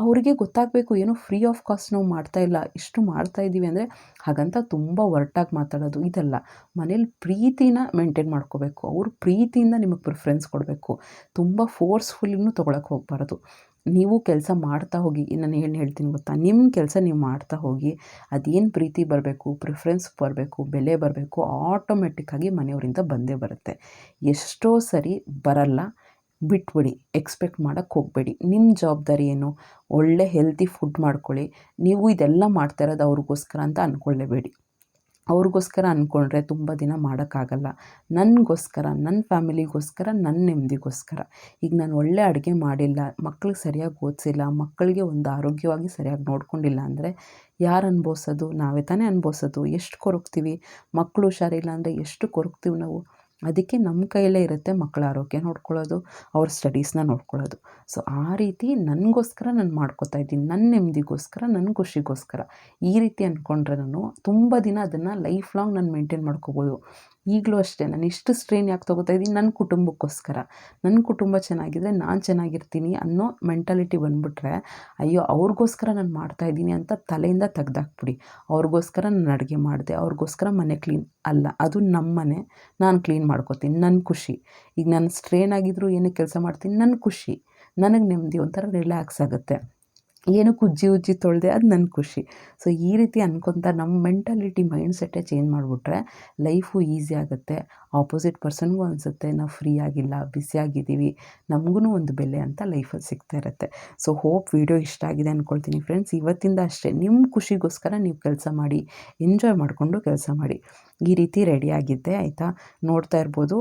ಅವರಿಗೆ ಗೊತ್ತಾಗಬೇಕು, ಏನು ಫ್ರೀ ಆಫ್ ಕಾಸ್ಟ್ ನಾವು ಮಾಡ್ತಾ ಇಲ್ಲ, ಇಷ್ಟು ಮಾಡ್ತಾ ಇದ್ದೀವಿ ಅಂದರೆ ಹಾಗಂತ ತುಂಬ ಒರಟಾಗಿ ಮಾತಾಡೋದು ಇದಲ್ಲ. ಮನೇಲಿ ಪ್ರೀತಿನ ಮೇಂಟೈನ್ ಮಾಡ್ಕೋಬೇಕು, ಅವ್ರ ಪ್ರೀತಿಯಿಂದ ನಿಮಗೆ ಪ್ರಿಫರೆನ್ಸ್ ಕೊಡಬೇಕು, ತುಂಬ ಫೋರ್ಸ್ಫುಲ್ಲಿನೂ ತೊಗೊಳಕ್ಕೆ ಹೋಗಬಾರ್ದು. ನೀವು ಕೆಲಸ ಮಾಡ್ತಾ ಹೋಗಿ, ನಾನು ಏನು ಹೇಳ್ತೀನಿ ಗೊತ್ತಾ? ನಿಮ್ಮ ಕೆಲಸ ನೀವು ಮಾಡ್ತಾ ಹೋಗಿ, ಅದೇನು ಪ್ರೀತಿ ಬರಬೇಕು ಪ್ರಿಫ್ರೆನ್ಸ್ ಬರಬೇಕು, ಬೆಲೆ ಬರಬೇಕು ಆಟೋಮೆಟಿಕ್ಕಾಗಿ ಮನೆಯವರಿಂದ ಬಂದೇ ಬರುತ್ತೆ. ಎಷ್ಟೋ ಸರಿ ಬರಲ್ಲ ಬಿಟ್ಬಿಡಿ, ಎಕ್ಸ್ಪೆಕ್ಟ್ ಮಾಡೋಕ್ಕೆ ಹೋಗಬೇಡಿ. ನಿಮ್ಮ ಜವಾಬ್ದಾರಿ ಏನು? ಒಳ್ಳೆ ಹೆಲ್ತಿ ಫುಡ್ ಮಾಡ್ಕೊಳ್ಳಿ. ನೀವು ಇದೆಲ್ಲ ಮಾಡ್ತಾ ಇರೋದು ಅವ್ರಿಗೋಸ್ಕರ ಅಂತ ಅಂದ್ಕೊಳ್ಳೇಬೇಡಿ ಅವ್ರಿಗೋಸ್ಕರ ಅಂದ್ಕೊಂಡ್ರೆ ತುಂಬ ದಿನ ಮಾಡೋಕ್ಕಾಗಲ್ಲ. ನನಗೋಸ್ಕರ ನನ್ನ ಫ್ಯಾಮಿಲಿಗೋಸ್ಕರ ನನ್ನ ನೆಮ್ಮದಿಗೋಸ್ಕರ. ಈಗ ನಾನು ಒಳ್ಳೆ ಅಡುಗೆ ಮಾಡಿಲ್ಲ, ಮಕ್ಳಿಗೆ ಸರಿಯಾಗಿ ಓದಿಸಿಲ್ಲ ಮಕ್ಕಳಿಗೆ ಒಂದು ಆರೋಗ್ಯವಾಗಿ ಸರಿಯಾಗಿ ನೋಡ್ಕೊಂಡಿಲ್ಲ ಅಂದರೆ ಯಾರು ಅನ್ಭವಿಸೋದು? ನಾವೇ ತಾನೇ ಅನ್ಭವಿಸೋದು. ಎಷ್ಟು ಕೊರಗ್ತೀವಿ ಮಕ್ಕಳು ಹುಷಾರಿಲ್ಲ ಅಂದರೆ ಎಷ್ಟು ಕೊರಗ್ತೀವಿ ನಾವು? ಅದಕ್ಕೆ ನಮ್ಮ ಕೈಯಲ್ಲೇ ಇರುತ್ತೆ ಮಕ್ಕಳ ಆರೋಗ್ಯ ನೋಡ್ಕೊಳ್ಳೋದು, ಅವ್ರ ಸ್ಟಡೀಸ್ನ ನೋಡ್ಕೊಳ್ಳೋದು. ಸೊ ಆ ರೀತಿ ನನಗೋಸ್ಕರ ನಾನು ಮಾಡ್ಕೋತಾ ಇದ್ದೀನಿ. ನನ್ನ ನೆಮ್ಮದಿಗೋಸ್ಕರ ನನ್ನ ಖುಷಿಗೋಸ್ಕರ. ಈ ರೀತಿ ಅಂದ್ಕೊಂಡ್ರೆ ನಾನು ತುಂಬ ದಿನ ಅದನ್ನು ಲೈಫ್ ಲಾಂಗ್ ನಾನು ಮೇಂಟೈನ್ ಮಾಡ್ಕೋಬೋದು. ಈಗಲೂ ಅಷ್ಟೇ, ನಾನು ಇಷ್ಟು ಸ್ಟ್ರೈನ್ ಯಾಕೆ ತೊಗೋತಾ ಇದ್ದೀನಿ? ನನ್ನ ಕುಟುಂಬಕ್ಕೋಸ್ಕರ. ನನ್ನ ಕುಟುಂಬ ಚೆನ್ನಾಗಿದ್ದರೆ ನಾನು ಚೆನ್ನಾಗಿರ್ತೀನಿ ಅನ್ನೋ ಮೆಂಟಾಲಿಟಿ ಬಂದುಬಿಟ್ರೆ, ಅಯ್ಯೋ, ಅವ್ರಿಗೋಸ್ಕರ ನಾನು ಮಾಡ್ತಾ ಇದ್ದೀನಿ ಅಂತ ತಲೆಯಿಂದ ತೆಗ್ದಾಕ್ಬಿಡಿ. ಅವ್ರಿಗೋಸ್ಕರ ನಾನು ಅಡುಗೆ ಮಾಡಿದೆ, ಅವ್ರಿಗೋಸ್ಕರ ಮನೆ ಕ್ಲೀನ್ ಅಲ್ಲ. ಅದು ನಮ್ಮ ಮನೆ ನಾನು ಕ್ಲೀನ್ ಮಾಡ್ಕೋತೀನಿ ನನ್ನ ಖುಷಿ. ಈಗ ನಾನು ಸ್ಟ್ರೈನ್ ಆಗಿದ್ದರೂ ಏನೇ ಕೆಲಸ ಮಾಡ್ತೀನಿ ನನ್ನ ಖುಷಿ. ನನಗೆ ನೆಮ್ಮದಿ ಒಂಥರ ರಿಲ್ಯಾಕ್ಸ್ ಆಗುತ್ತೆ. ಏನಕ್ಕೆ ಉಜ್ಜಿ ಉಜ್ಜಿ ತೊಳೆದೆ ಅದು ನನ್ನ ಖುಷಿ. ಸೊ ಈ ರೀತಿ ಅನ್ಕೊತ ನಮ್ಮ ಮೆಂಟಾಲಿಟಿ ಮೈಂಡ್ ಸೆಟ್ಟೇ ಚೇಂಜ್ ಮಾಡಿಬಿಟ್ರೆ ಲೈಫು ಈಸಿ ಆಗುತ್ತೆ. ಆಪೋಸಿಟ್ ಪರ್ಸನ್ಗೂ ಅನಿಸುತ್ತೆ, ನಾವು ಫ್ರೀ ಆಗಿಲ್ಲ ಬಿಸಿಯಾಗಿದ್ದೀವಿ ನಮಗೂ ಒಂದು ಬೆಲೆ ಅಂತ ಲೈಫಲ್ಲಿ ಸಿಗ್ತಾ ಇರುತ್ತೆ. ಸೊ ಹೋಪ್ ವಿಡಿಯೋ ಇಷ್ಟ ಆಗಿದೆ ಅಂದ್ಕೊಳ್ತೀನಿ ಫ್ರೆಂಡ್ಸ್ ಇವತ್ತಿಂದ ಅಷ್ಟೇ ನಿಮ್ಮ ಖುಷಿಗೋಸ್ಕರ ನೀವು ಕೆಲಸ ಮಾಡಿ ಎಂಜಾಯ್ ಮಾಡಿಕೊಂಡು ಕೆಲಸ ಮಾಡಿ. ಈ ರೀತಿ ರೆಡಿಯಾಗಿದ್ದೆ ಆಯಿತಾ? ನೋಡ್ತಾ ಇರ್ಬೋದು.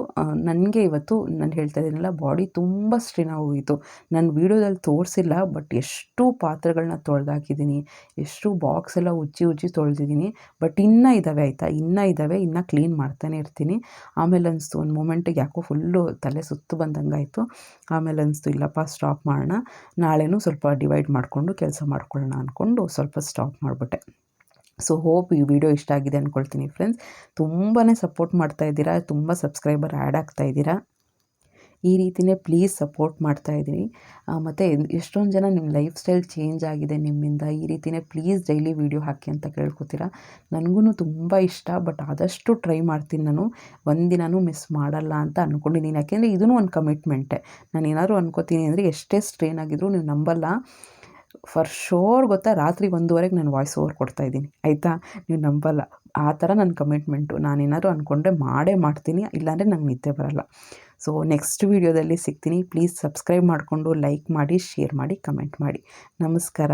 ನನಗೆ ಇವತ್ತು ನಾನು ಹೇಳ್ತಾ ಇದ್ದೀನಲ್ಲ ಬಾಡಿ ತುಂಬ ಸ್ಟ್ರಿನ್ ಆಗೋಗಿತ್ತು. ನಾನು ವೀಡಿಯೋದಲ್ಲಿ ತೋರಿಸಿಲ್ಲ ಬಟ್ ಎಷ್ಟು ಪಾತ್ರೆಗಳನ್ನ ತೊಳೆದಾಕಿದ್ದೀನಿ. ಎಷ್ಟು ಬಾಕ್ಸ್ ಎಲ್ಲ ಉಜ್ಜಿ ಉಜ್ಜಿ ತೊಳೆದಿದ್ದೀನಿ. ಬಟ್ ಇನ್ನೂ ಇದ್ದಾವೆ ಆಯಿತಾ? ಇನ್ನೂ ಇದ್ದಾವೆ ಇನ್ನೂ ಕ್ಲೀನ್ ಮಾಡ್ತಾನೆ ಇರ್ತೀನಿ. ಆಮೇಲೆ ಅನಿಸ್ತು, ಒಂದು ಮೂಮೆಂಟಿಗೆ ಯಾಕೋ ಫುಲ್ಲು ತಲೆ ಸುತ್ತು ಬಂದಂಗಾಯಿತು. ಆಮೇಲೆ ಅನಿಸ್ತು, ಇಲ್ಲಪ್ಪ ಸ್ಟಾಪ್ ಮಾಡೋಣ. ನಾಳೆನೂ ಸ್ವಲ್ಪ ಡಿವೈಡ್ ಮಾಡಿಕೊಂಡು ಕೆಲಸ ಮಾಡ್ಕೊಳ್ಳೋಣ ಅಂದ್ಕೊಂಡು ಸ್ವಲ್ಪ ಸ್ಟಾಪ್ ಮಾಡಿಬಿಟ್ಟೆ. ಸೊ ಹೋಪ್ ಈ ವಿಡಿಯೋ ಇಷ್ಟ ಆಗಿದೆ ಅಂದ್ಕೊಳ್ತೀನಿ ಫ್ರೆಂಡ್ಸ್. ತುಂಬಾ ಸಪೋರ್ಟ್ ಮಾಡ್ತಾ ಇದ್ದೀರಾ, ತುಂಬ ಸಬ್ಸ್ಕ್ರೈಬರ್ ಆ್ಯಡ್ ಆಗ್ತಾ ಇದ್ದೀರಾ. ಈ ರೀತಿಯೇ ಪ್ಲೀಸ್ ಸಪೋರ್ಟ್ ಮಾಡ್ತಾ ಇದ್ದೀನಿ ಮತ್ತು ಎಷ್ಟೊಂದು ಜನ ನಿಮ್ಮ ಲೈಫ್ ಸ್ಟೈಲ್ ಚೇಂಜ್ ಆಗಿದೆ ನಿಮ್ಮಿಂದ, ಈ ರೀತಿಯೇ ಪ್ಲೀಸ್ ಡೈಲಿ ವೀಡಿಯೋ ಹಾಕಿ ಅಂತ ಕೇಳ್ಕೊತೀರಾ. ನನಗೂ ತುಂಬ ಇಷ್ಟ, ಬಟ್ ಆದಷ್ಟು ಟ್ರೈ ಮಾಡ್ತೀನಿ ನಾನು. ಒಂದಿನೂ ಮಿಸ್ ಮಾಡಲ್ಲ ಅಂತ ಅಂದ್ಕೊಂಡಿದ್ದೀನಿ ಯಾಕೆಂದರೆ ಇದೂ ಒಂದು ಕಮಿಟ್ಮೆಂಟೇ ನಾನು ಏನಾದರೂ ಅನ್ಕೋತೀನಿ ಅಂದರೆ ಎಷ್ಟೇ ಸ್ಟ್ರೈನ್ ಆಗಿದ್ರೂ ನೀವು ನಂಬಲ್ಲ. ಫರ್ ಶೋರ್ ಗೊತ್ತಾ, ರಾತ್ರಿ ಒಂದೂವರೆಗೆ ನಾನು ವಾಯ್ಸ್ ಓವರ್ ಕೊಡ್ತಾ ಇದ್ದೀನಿ. ಆಯಿತಾ? ನೀವು ನಂಬಲ್ಲ. ಆ ಥರ ನನ್ನ ಕಮಿಟ್ಮೆಂಟು ನಾನೇನಾದ್ರು ಅಂದ್ಕೊಂಡ್ರೆ ಮಾಡೇ ಮಾಡ್ತೀನಿ. ಇಲ್ಲಾಂದರೆ ನಂಗೆ ನಿದ್ದೆ ಬರಲ್ಲ. ಸೊ ನೆಕ್ಸ್ಟ್ ವೀಡಿಯೋದಲ್ಲಿ ಸಿಗ್ತೀನಿ. ಪ್ಲೀಸ್ ಸಬ್ಸ್ಕ್ರೈಬ್ ಮಾಡಿಕೊಂಡು ಲೈಕ್ ಮಾಡಿ ಶೇರ್ ಮಾಡಿ ಕಮೆಂಟ್ ಮಾಡಿ. ನಮಸ್ಕಾರ.